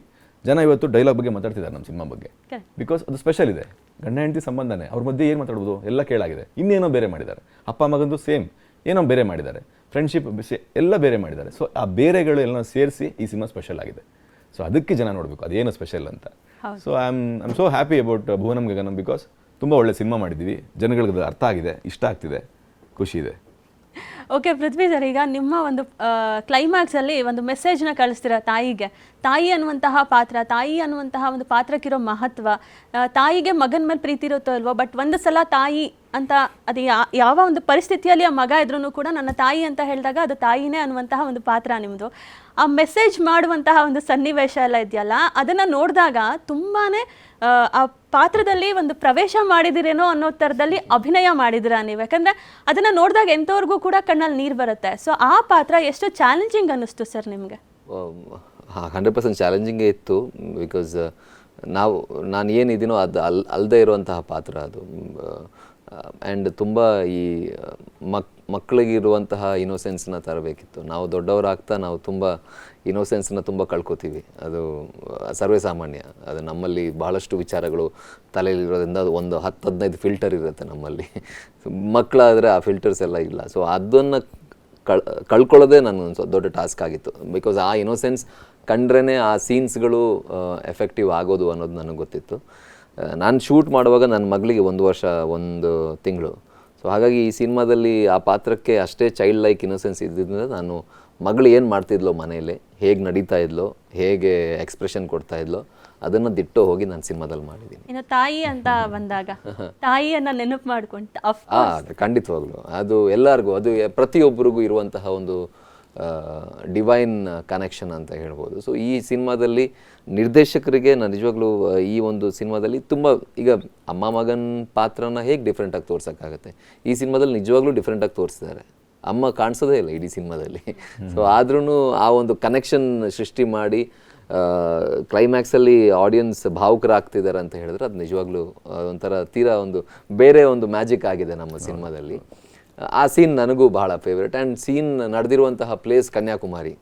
ಜನ ಇವತ್ತು ಡೈಲಾಗ್ ಬಗ್ಗೆ ಮಾತಾಡ್ತಿದ್ದಾರೆ ನಮ್ಮ ಸಿನಿಮಾ ಬಗ್ಗೆ. ಬಿಕಾಸ್ ಅದು ಸ್ಪೆಷಲ್ ಇದೆ. ಗಂಡ ಹೆಂಡತಿ ಸಂಬಂಧನೇ. ಅವ್ರ ಮಧ್ಯೆ ಏನು ಮಾತಾಡ್ಬೋದು? ಎಲ್ಲ ಕೇಳಾಗಿದೆ. ಇನ್ನೇನೋ ಬೇರೆ ಮಾಡಿದ್ದಾರೆ. ಅಪ್ಪ ಮಗಂದು ಸೇಮ್. ಏನೋ ಬೇರೆ ಮಾಡಿದ್ದಾರೆ. ಫ್ರೆಂಡ್ಶಿಪ್ ಎಲ್ಲ ಬೇರೆ ಮಾಡಿದ್ದಾರೆ. ಸೊ ಆ ಬೇರೆಗಳು ಎಲ್ಲ ಸೇರಿಸಿ ಈ ಸಿನಿಮಾ ಸ್ಪೆಷಲ್ ಆಗಿದೆ. ಸೊ ಅದಕ್ಕೆ ಜನ ನೋಡಬೇಕು. ಅದೇನು ಸ್ಪೆಷಲ್ ಅಂತ. So I am I'm so happy about Bhuvanam Gaganam because ತುಂಬ ಒಳ್ಳೆ ಸಿನಿಮಾ ಮಾಡಿದ್ದೀವಿ. ಜನಗಳಿಗೆ ಅರ್ಥ ಆಗಿದೆ ಇಷ್ಟ ಆಗ್ತಿದೆ ಖುಷಿ ಇದೆ. ಓಕೆ ಪೃಥ್ವಿ ಸರ್ ಈಗ ನಿಮ್ಮ ಒಂದು ಕ್ಲೈಮ್ಯಾಕ್ಸ್ ಅಲ್ಲಿ ಒಂದು ಮೆಸೇಜ್ನ ಕಳಿಸ್ತೀರ ತಾಯಿಗೆ? ತಾಯಿ ಅನ್ನುವಂತಹ ಪಾತ್ರ ತಾಯಿ ಅನ್ನುವಂತಹ ಒಂದು ಪಾತ್ರಕ್ಕಿರೋ ಮಹತ್ವ ತಾಯಿಗೆ ಮಗನ ಮೇಲೆ ಪ್ರೀತಿ ಇರುತ್ತೋ ಅಲ್ವೋ ಬಟ್ ಒಂದು ಸಲ ತಾಯಿ ಅಂತ, ಅದು ಯಾವ ಒಂದು ಪರಿಸ್ಥಿತಿಯಲ್ಲಿ ಆ ಮಗ ಇದ್ರೂ ಕೂಡ ನನ್ನ ತಾಯಿ ಅಂತ ಹೇಳಿದಾಗ ಅದು ತಾಯಿನೇ ಅನ್ನುವಂತಹ ಒಂದು ಪಾತ್ರ ನಿಮ್ಮದು ಆ ಮೆಸೇಜ್ ಮಾಡುವಂತಹ ಒಂದು ಸನ್ನಿವೇಶ ಎಲ್ಲ ಇದೆಯಲ್ಲ, ಅದನ್ನು ನೋಡಿದಾಗ ತುಂಬಾ ಆ ಪಾತ್ರದಲ್ಲಿ ಒಂದು ಪ್ರವೇಶ ಮಾಡಿದಿರೇನೋ ಅನ್ನೋ ಥರದಲ್ಲಿ ಅಭಿನಯ ಮಾಡಿದಿರ ನೀವು? ಯಾಕಂದರೆ ಅದನ್ನು ನೋಡಿದಾಗ ಎಂಥವ್ರಿಗೂ ಕೂಡ ಕಣ್ಣಲ್ಲಿ ನೀರು ಬರುತ್ತೆ. ಸೊ ಆ ಪಾತ್ರ ಎಷ್ಟು ಚಾಲೆಂಜಿಂಗ್ ಅನ್ನಿಸ್ತು ಸರ್ ನಿಮಗೆ? ಹಂಡ್ರೆಡ್ ಪರ್ಸೆಂಟ್ ಚಾಲೆಂಜಿಂಗೇ ಇತ್ತು ಬಿಕಾಸ್ ನಾವು, ನಾನು ಏನಿದ್ದೀನೋ ಅದು ಅಲ್ ಅಲ್ಲದೆ ಇರುವಂತಹ ಪಾತ್ರ ಅದು. ಆ್ಯಂಡ್ ತುಂಬ ಈ ಮಕ್, ಮಕ್ಕಳಿಗಿರುವಂತಹ ಇನೋಸೆನ್ಸ್ನ ತರಬೇಕಿತ್ತು. ನಾವು ದೊಡ್ಡವರಾಗ್ತಾ ನಾವು ತುಂಬ ಇನೋಸೆನ್ಸ್ನ ತುಂಬ ಕಳ್ಕೊತೀವಿ. ಅದು ಸರ್ವೇ ಸಾಮಾನ್ಯ ಅದು ನಮ್ಮಲ್ಲಿ ಬಹಳಷ್ಟು ವಿಚಾರಗಳು ತಲೆಯಲ್ಲಿರೋದ್ರಿಂದ ಅದು ಒಂದು ಹತ್ತು ಹದಿನೈದು ಫಿಲ್ಟರ್ ಇರುತ್ತೆ ನಮ್ಮಲ್ಲಿ. ಮಕ್ಕಳಾದರೆ ಆ ಫಿಲ್ಟರ್ಸ್ ಎಲ್ಲ ಇಲ್ಲ. ಸೊ ಅದನ್ನು ಕಳ್, ಕಳ್ಕೊಳ್ಳೋದೇ ಸ್ವಲ್ಪ ದೊಡ್ಡ ಟಾಸ್ಕ್ ಆಗಿತ್ತು. ಬಿಕಾಸ್ ಆ ಇನೋಸೆನ್ಸ್ ಕಂಡ್ರೇ ಆ ಸೀನ್ಸ್ಗಳು ಎಫೆಕ್ಟಿವ್ ಆಗೋದು ಅನ್ನೋದು ನನಗೆ ಗೊತ್ತಿತ್ತು. ನಾನು ಶೂಟ್ ಮಾಡುವಾಗ ನನ್ನ ಮಗಳಿಗೆ ಒಂದು ವರ್ಷ ಒಂದು ತಿಂಗಳು. ಸೊ ಹಾಗಾಗಿ ಈ ಸಿನಿಮಾದಲ್ಲಿ ಆ ಪಾತ್ರಕ್ಕೆ ಅಷ್ಟೇ ಚೈಲ್ಡ್ ಲೈಕ್ ಇನ್ನೋಸೆನ್ಸ್ ಇದ್ದಿದ್ದರಿಂದ ನಾನು ಮಗಳು ಏನು ಮಾಡ್ತಿದ್ಲೋ ಮನೆಯಲ್ಲಿ ಹೇಗೆ ನಡೀತಾ ಇದ್ಲೋ ಹೇಗೆ ಎಕ್ಸ್ಪ್ರೆಷನ್ ಕೊಡ್ತಾ ಇದ್ಲೋ ಅದನ್ನು ದಿಟ್ಟು ಹೋಗಿ ನಾನು ಸಿನಿಮಾದಲ್ಲಿ ಮಾಡಿದ್ದೀನಿ ಇನ್ನು ತಾಯಿ ಅಂತ ಬಂದಾಗ [LAUGHS] ತಾಯಿಯನ್ನ ನೆನಪು ಮಾಡ್ಕೊಂಡು ಖಂಡಿತವಾಗ್ಲು. ಅದು ಎಲ್ಲರಿಗೂ ಅದು ಪ್ರತಿಯೊಬ್ಬರಿಗೂ ಇರುವಂತಹ ಒಂದು ಡಿವೈನ್ ಕನೆಕ್ಷನ್ ಅಂತ ಹೇಳ್ಬೋದು. ಸೊ ಈ ಸಿನಿಮಾದಲ್ಲಿ ನಿರ್ದೇಶಕರಿಗೆ ನಾನು ನಿಜವಾಗ್ಲೂ ಈ ಒಂದು ಸಿನಿಮಾದಲ್ಲಿ ತುಂಬ ಈಗ ಅಮ್ಮ ಮಗನ ಪಾತ್ರನ ಹೇಗೆ ಡಿಫ್ರೆಂಟಾಗಿ ತೋರ್ಸೋಕ್ಕಾಗತ್ತೆ? ಈ ಸಿನಿಮಾದಲ್ಲಿ ನಿಜವಾಗ್ಲೂ ಡಿಫ್ರೆಂಟಾಗಿ ತೋರಿಸಿದ್ದಾರೆ. ಅಮ್ಮ ಕಾಣಿಸೋದೇ ಇಲ್ಲ ಇಡೀ ಸಿನಿಮಾದಲ್ಲಿ. ಸೊ ಆದ್ರೂ ಆ ಒಂದು ಕನೆಕ್ಷನ್ ಸೃಷ್ಟಿ ಮಾಡಿ ಕ್ಲೈಮ್ಯಾಕ್ಸಲ್ಲಿ ಆಡಿಯನ್ಸ್ ಭಾವುಕರಾಗ್ತಿದ್ದಾರೆ ಅಂತ ಹೇಳಿದ್ರೆ ಅದು ನಿಜವಾಗ್ಲೂ ಒಂಥರ ತೀರಾ ಒಂದು ಬೇರೆ ಒಂದು ಮ್ಯಾಜಿಕ್ ಆಗಿದೆ ನಮ್ಮ ಸಿನಿಮಾದಲ್ಲಿ. ಆ ಸೀನ್ ನನಗೂ ಬಹಳ ಫೇವ್ರೆಟ್ ಆ್ಯಂಡ್ ಸೀನ್ ನಡೆದಿರುವಂತಹ ಪ್ಲೇಸ್ ಕನ್ಯಾಕುಮಾರಿ.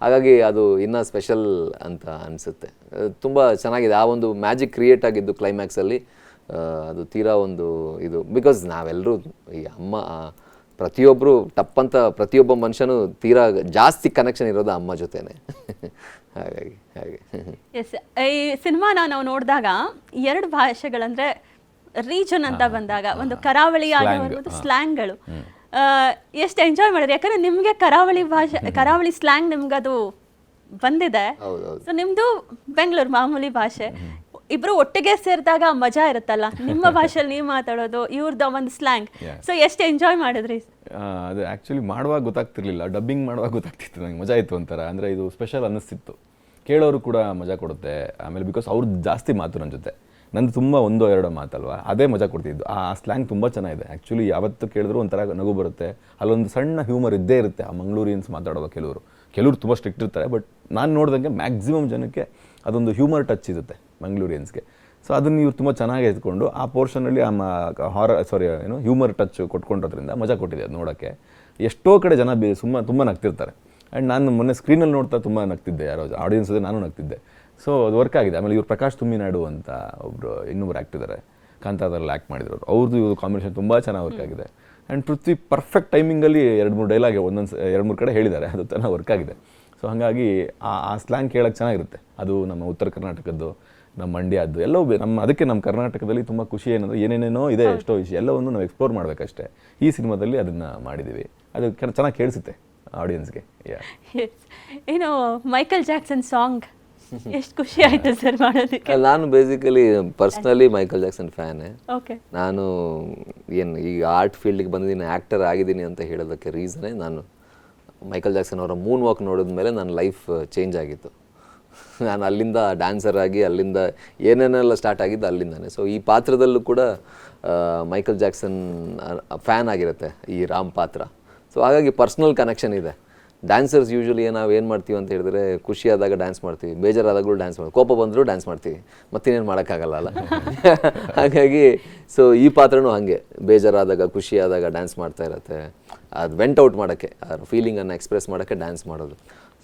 ಹಾಗಾಗಿ ಅದು ಇನ್ನೂ ಸ್ಪೆಷಲ್ ಅಂತ ಅನಿಸುತ್ತೆ. ತುಂಬ ಚೆನ್ನಾಗಿದೆ. ಆ ಒಂದು ಮ್ಯಾಜಿಕ್ ಕ್ರಿಯೇಟ್ ಆಗಿದ್ದು ಕ್ಲೈಮ್ಯಾಕ್ಸಲ್ಲಿ ಅದು ತೀರಾ ಒಂದು ಇದು. ಬಿಕಾಸ್ ನಾವೆಲ್ಲರೂ ಈ ಅಮ್ಮ ಪ್ರತಿಯೊಬ್ಬರು ಟಪ್ಪಂತ ಪ್ರತಿಯೊಬ್ಬ ಮನುಷ್ಯನೂ ತೀರಾ ಜಾಸ್ತಿ ಕನೆಕ್ಷನ್ ಇರೋದು ಅಮ್ಮ ಜೊತೆನೆ. [LAUGHS] ಹಾಗಾಗಿ, ಹಾಗೆ. ಎಸ್ ಈ ಸಿನಿಮಾನ ನಾವು ನೋಡಿದಾಗ ಎರಡು ಭಾಷೆಗಳಂದ್ರೆ ರೀಜನ್ ಅಂತ ಬಂದಾಗ ಒಂದು ಕರಾವಳಿ ಆಗಿರ್ಬೋದು ಸ್ಲ್ಯಾಂಗ್ಗಳು ಎಷ್ಟು ಎಂಜಾಯ್ ಮಾಡಿದ್ರಿ? ಯಾಕಂದ್ರೆ ನಿಮಗೆ ಕರಾವಳಿ ಭಾಷೆ [LAUGHS] ಕರಾವಳಿ ಸ್ಲ್ಯಾಂಗ್ ನಿಮ್ಗೆ ಅದು ಬಂದಿದೆ. ಸೊ ನಿಮ್ದು ಬೆಂಗಳೂರು ಮಾಮೂಲಿ ಭಾಷೆ. ಇಬ್ರು ಒಟ್ಟಿಗೆ ಸೇರಿದಾಗ ಮಜಾ ಇರುತ್ತಲ್ಲ? ನಿಮ್ಮ [LAUGHS] ಭಾಷೆಯಲ್ಲಿ ನೀವು ಮಾತಾಡೋದು ಇವ್ರದ್ದು ಒಂದು ಸ್ಲ್ಯಾಂಗ್. ಸೊ ಎಷ್ಟು ಎಂಜಾಯ್ ಮಾಡಿದ್ರಿ? ಅದು ಆ್ಯಕ್ಚುಲಿ ಮಾಡುವಾಗ ಗೊತ್ತಾಗ್ತಿರ್ಲಿಲ್ಲ. ಡಬ್ಬಿಂಗ್ ಮಾಡುವಾಗ ಗೊತ್ತಾಗ್ತಿತ್ತು ನಂಗೆ. ಮಜಾ ಇತ್ತು ಒಂಥರ. ಅಂದರೆ ಇದು ಸ್ಪೆಷಲ್ ಅನ್ನಿಸ್ತಿತ್ತು. ಕೇಳೋರು ಕೂಡ ಮಜಾ ಕೊಡುತ್ತೆ. ಆಮೇಲೆ ಬಿಕಾಸ್ ಅವ್ರದ್ದು ಜಾಸ್ತಿ ಮಾತು ನನ್ನ ಜೊತೆ. ನಂದು ತುಂಬ ಒಂದೋ ಎರಡೋ ಮಾತಲ್ವಾ? ಅದೇ ಮಜಾ ಕೊಡ್ತಿದ್ದು. ಆ ಸ್ಲ್ಯಾಂಗ್ ತುಂಬ ಚೆನ್ನಾಗಿದೆ. ಆ್ಯಕ್ಚುಲಿ ಯಾವತ್ತು ಕೇಳಿದ್ರು ಒಂಥರ ನಗು ಬರುತ್ತೆ. ಅಲ್ಲೊಂದು ಸಣ್ಣ ಹ್ಯೂಮರ್ ಇದ್ದೇ ಇರುತ್ತೆ. ಆ ಮಂಗಳೂರಿಯನ್ಸ್ ಮಾತಾಡುವ ಕೆಲವರು. ಕೆಲವರು ತುಂಬ ಸ್ಟ್ರಿಕ್ಟ್ ಇರ್ತಾರೆ ಬಟ್ ನಾನು ನೋಡಿದಂಗೆ ಮ್ಯಾಕ್ಸಿಮಮ್ ಜನಕ್ಕೆ ಅದೊಂದು ಹ್ಯೂಮರ್ ಟಚ್ ಇರುತ್ತೆ ಮಂಗಳೂರಿಯನ್ಸ್ಗೆ. ಸೊ ಅದನ್ನು ಇವ್ರು ತುಂಬ ಚೆನ್ನಾಗಿ ಎತ್ಕೊಂಡು ಆ ಪೋರ್ಷನಲ್ಲಿ ಆ ಹಾರ ಸಾರಿ ಏನು ಹ್ಯೂಮರ್ ಟಚ್ ಕೊಟ್ಕೊಂಡಿರೋದ್ರಿಂದ ಮಜಾ ಕೊಟ್ಟಿದೆ ಅದು ನೋಡೋಕ್ಕೆ. ಎಷ್ಟೋ ಕಡೆ ಜನ ಬಿ, ಸುಮ್ಮ, ತುಂಬ ನಗ್ತಿರ್ತಾರೆ. ಆ್ಯಂಡ್ ನಾನು ಮೊನ್ನೆ ಸ್ಕ್ರೀನಲ್ಲಿ ನೋಡ್ತಾ ತುಂಬ ನಗ್ತಿದ್ದೆ ಯಾರೋ ಆಡಿಯನ್ಸ್ ಅದೇ ನಾನು ನಗ್ತಿದ್ದೆ. ಸೊ ಅದು ವರ್ಕ್ ಆಗಿದೆ. ಆಮೇಲೆ ಇವ್ರು ಪ್ರಕಾಶ್ ತುಮ್ಮಿನಾಡು ಅಂತ ಒಬ್ಬರು ಇನ್ನೊಬ್ರು ಆ್ಯಕ್ಟ್ ಇದ್ದಾರೆ ಕಾಂತಾದಲ್ಲಿ ಆ್ಯಕ್ಟ್ ಮಾಡಿದ್ರು ಅವ್ರದ್ದು ಇವ್ರದ್ದು ಕಾಂಬಿನೇಷನ್ ತುಂಬ ಚೆನ್ನಾಗಿ ವರ್ಕ್ ಆಗಿದೆ. ಆ್ಯಂಡ್ ಪೃಥ್ವಿ ಪರ್ಫೆಕ್ಟ್ ಟೈಮಿಂಗಲ್ಲಿ ಎರಡು ಮೂರು ಡೈಲಾಗೆ ಒಂದೊಂದು ಎರಡು ಮೂರು ಕಡೆ ಹೇಳಿದ್ದಾರೆ. ಅದು ಚೆನ್ನಾಗಿ ವರ್ಕ್ ಆಗಿದೆ. ಸೊ ಹಾಗಾಗಿ ಆ ಆ ಸ್ಲ್ಯಾಂಗ್ ಕೇಳೋಕ್ಕೆ ಚೆನ್ನಾಗಿರುತ್ತೆ. ಅದು ನಮ್ಮ ಉತ್ತರ ಕರ್ನಾಟಕದ್ದು ನಮ್ಮ ಮಂಡ್ಯದ್ದು ಎಲ್ಲವೂ ನಮ್ಮ ಅದಕ್ಕೆ ನಮ್ಮ ಕರ್ನಾಟಕದಲ್ಲಿ ತುಂಬ ಖುಷಿ ಏನಂದರೆ ಏನೇನೇನೋ ಇದೆ ಎಷ್ಟೋ ವಿಷಯ ಎಲ್ಲವನ್ನು ನಾವು ಎಕ್ಸ್ಪ್ಲೋರ್ ಮಾಡಬೇಕಷ್ಟೇ. ಈ ಸಿನಿಮಾದಲ್ಲಿ ಅದನ್ನು ಮಾಡಿದ್ದೀವಿ ಅದು ಚೆನ್ನಾಗಿ ಕೇಳಿಸುತ್ತೆ ಆಡಿಯನ್ಸ್ಗೆ. ಏನು ಮೈಕಲ್ ಜಾಕ್ಸನ್ ಸಾಂಗ್ [LAUGHS] ಎಷ್ಟು ಖುಷಿ ಆಯ್ತು ಸರ್ ಮಾಡೋದಕ್ಕೆ? ನಾನು basically personally Michael Jackson fan okay ನಾನು ಏನು ಈಗ ಆರ್ಟ್ ಫೀಲ್ಡ್ಗೆ ಬಂದಿದ್ದೀನಿ ಆ್ಯಕ್ಟರ್ ಆಗಿದ್ದೀನಿ ಅಂತ ಹೇಳೋದಕ್ಕೆ ರೀಸನೇ ನಾನು ಮೈಕಲ್ ಜಾಕ್ಸನ್ ಅವರ ಮೂನ್ ವಾಕ್ ನೋಡಿದ ಮೇಲೆ ನನ್ನ ಲೈಫ್ ಚೇಂಜ್ ಆಗಿತ್ತು. [LAUGHS] ನಾನು ಅಲ್ಲಿಂದ ಡ್ಯಾನ್ಸರ್ ಆಗಿ ಅಲ್ಲಿಂದ ಏನೇನೆಲ್ಲ ಸ್ಟಾರ್ಟ್ ಆಗಿದ್ದು ಅಲ್ಲಿಂದಾನೆ. ಸೊ ಈ ಪಾತ್ರದಲ್ಲೂ ಕೂಡ ಮೈಕಲ್ ಜಾಕ್ಸನ್ ಫ್ಯಾನ್ ಆಗಿರುತ್ತೆ ಈ ರಾಮ್ ಪಾತ್ರ. ಸೊ ಹಾಗಾಗಿ ಪರ್ಸ್ನಲ್ ಕನೆಕ್ಷನ್ ಇದೆ. ಡ್ಯಾನ್ಸರ್ಸ್ ಯೂಶಲಿ ನಾವು ಏನು ಮಾಡ್ತೀವಿ ಅಂತ ಹೇಳಿದ್ರೆ ಖುಷಿಯಾದಾಗ ಡ್ಯಾನ್ಸ್ ಮಾಡ್ತೀವಿ, ಬೇಜಾರಾದಾಗಲೂ ಡ್ಯಾನ್ಸ್ ಮಾಡ್ತೀವಿ ಕೋಪ ಬಂದರೂ ಡ್ಯಾನ್ಸ್ ಮಾಡ್ತೀವಿ, ಮತ್ತಿನ್ನೇನು ಮಾಡೋಕ್ಕಾಗಲ್ಲ ಅಲ್ಲ? [LAUGHS] ಹಾಗಾಗಿ ಸೊ ಈ ಪಾತ್ರನೂ ಹಾಗೆ, ಬೇಜಾರಾದಾಗ ಖುಷಿಯಾದಾಗ ಡ್ಯಾನ್ಸ್ ಮಾಡ್ತಾ ಇರತ್ತೆ. ಅದು ವೆಂಟ್ ಔಟ್ ಮಾಡೋಕ್ಕೆ, ಆ ಫೀಲಿಂಗನ್ನು ಎಕ್ಸ್ಪ್ರೆಸ್ ಮಾಡೋಕ್ಕೆ ಡ್ಯಾನ್ಸ್ ಮಾಡೋದು.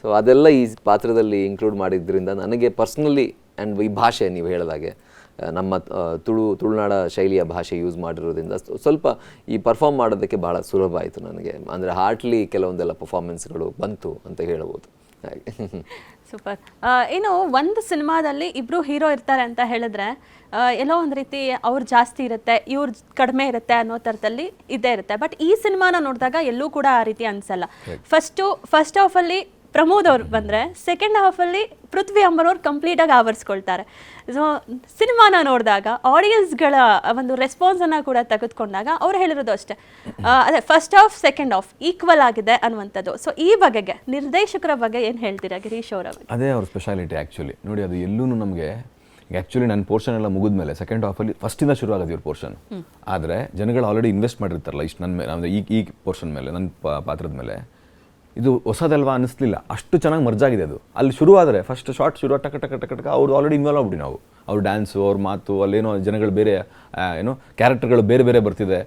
ಸೊ ಅದೆಲ್ಲ ಈ ಪಾತ್ರದಲ್ಲಿ ಇನ್ಕ್ಲೂಡ್ ಮಾಡಿದ್ರಿಂದ ನನಗೆ ಪರ್ಸ್ನಲಿ ಆ್ಯಂಡ್ ಈ ಭಾಷೆ ನೀವು ಹೇಳಿದಾಗೆ ನಮ್ಮ ತುಳು ತುಳುನಾಡ ಶೈಲಿಯ ಭಾಷೆ ಯೂಸ್ ಮಾಡಿರೋದ್ರಿಂದ ಸ್ವಲ್ಪ ಈ ಪರ್ಫಾರ್ಮ್ ಮಾಡೋದಕ್ಕೆ ಭಾಳ ಸುಲಭ ಆಯಿತು ನನಗೆ. ಅಂದರೆ ಹಾರ್ಟ್ಲಿ ಕೆಲವೊಂದೆಲ್ಲ ಪರ್ಫಾರ್ಮೆನ್ಸ್ಗಳು ಬಂತು ಅಂತ ಹೇಳ್ಬೋದು. ಹಾಗೆ. ಸೂಪರ್ ಏನು ಒಂದು ಸಿನಿಮಾದಲ್ಲಿ ಇಬ್ಬರು ಹೀರೋ ಇರ್ತಾರೆ ಅಂತ ಹೇಳಿದ್ರೆ ಎಲ್ಲೋ ಒಂದು ರೀತಿ ಅವ್ರು ಜಾಸ್ತಿ ಇರುತ್ತೆ ಇವ್ರು ಕಡಿಮೆ ಇರುತ್ತೆ ಅನ್ನೋ ಥರದಲ್ಲಿ ಇದೇ ಇರುತ್ತೆ. ಬಟ್ ಈ ಸಿನಿಮಾನ ನೋಡಿದಾಗ ಎಲ್ಲೂ ಕೂಡ ಆ ರೀತಿ ಅನಿಸಲ್ಲ. ಫಸ್ಟು ಫಸ್ಟ್ ಹಾಫಲ್ಲಿ ಪ್ರಮೋದ್ ಅವ್ರು ಬಂದರೆ ಸೆಕೆಂಡ್ ಹಾಫಲ್ಲಿ ಪೃಥ್ವಿ ಅಂಬರವ್ರು ಕಂಪ್ಲೀಟಾಗಿ ಆವರಿಸ್ಕೊಳ್ತಾರೆ. ಸೊ ಸಿನಿಮಾನ ನೋಡಿದಾಗ ಆಡಿಯನ್ಸ್ಗಳ ಒಂದು ರೆಸ್ಪಾನ್ಸನ್ನು ಕೂಡ ತೆಗೆದುಕೊಂಡಾಗ ಅವ್ರು ಹೇಳಿರೋದು ಅಷ್ಟೇ. ಅದೇ first half second half equal ಆಗಿದೆ ಅನ್ನುವಂಥದ್ದು. ಸೊ ಈ ಬಗೆಗೆ ನಿರ್ದೇಶಕರ ಬಗ್ಗೆ ಏನು ಹೇಳ್ತೀರಾ ಗಿರೀಶ್ ಅವರ ಬಗ್ಗೆ? ಅದೇ ಅವ್ರ ಸ್ಪೆಷಾಲಿಟಿ ಆ್ಯಕ್ಚುಲಿ ನೋಡಿ ಅದು ಎಲ್ಲೂ ನಮಗೆ ಆ್ಯಕ್ಚುಲಿ ನನ್ನ ಪೋರ್ಷನ್ ಎಲ್ಲ ಮುಗಿದ ಮೇಲೆ ಸೆಕೆಂಡ್ ಹಾಫಲ್ಲಿ ಫಸ್ಟಿಂದ ಶುರು ಆಗೋದು ಇವ್ರ ಪೋರ್ಷನ್ ಆದರೆ ಜನಗಳು ಆಲ್ರೆಡಿ ಇನ್ವೆಸ್ಟ್ ಮಾಡಿರ್ತಾರಲ್ಲ ಇಷ್ಟು ನನ್ನ ಮೇಲೆ ಅಂದರೆ ಈ ಈ ಪೋರ್ಷನ್ ಮೇಲೆ ನನ್ನ ಪಾತ್ರದ ಮೇಲೆ. ಇದು ಹೊಸದಲ್ವಾ ಅನ್ನಿಸ್ಲಿಲ್ಲ. ಅಷ್ಟು ಚೆನ್ನಾಗಿ ಮರ್ಜಾಗಿದೆ ಅದು. ಅಲ್ಲಿ ಶುರು ಆದರೆ ಫಸ್ಟ್ ಶಾರ್ಟ್ ಶುರು, ಟಕ ಟಕ ಟಕ ಟಕ, ಅವ್ರು ಆಲ್ರೆಡಿ ಇನ್ವಾಲ್ವ್ ಆಗ್ಬಿಡಿ ನಾವು. ಅವ್ರ ಡ್ಯಾನ್ಸು ಅವ್ರ ಮಾತು ಅಲ್ಲೇನೋ ಜನಗಳು ಬೇರೆ ಏನೋ ಕ್ಯಾರೆಕ್ಟರ್ಗಳು ಬೇರೆ ಬೇರೆ ಬರ್ತಿದೆ.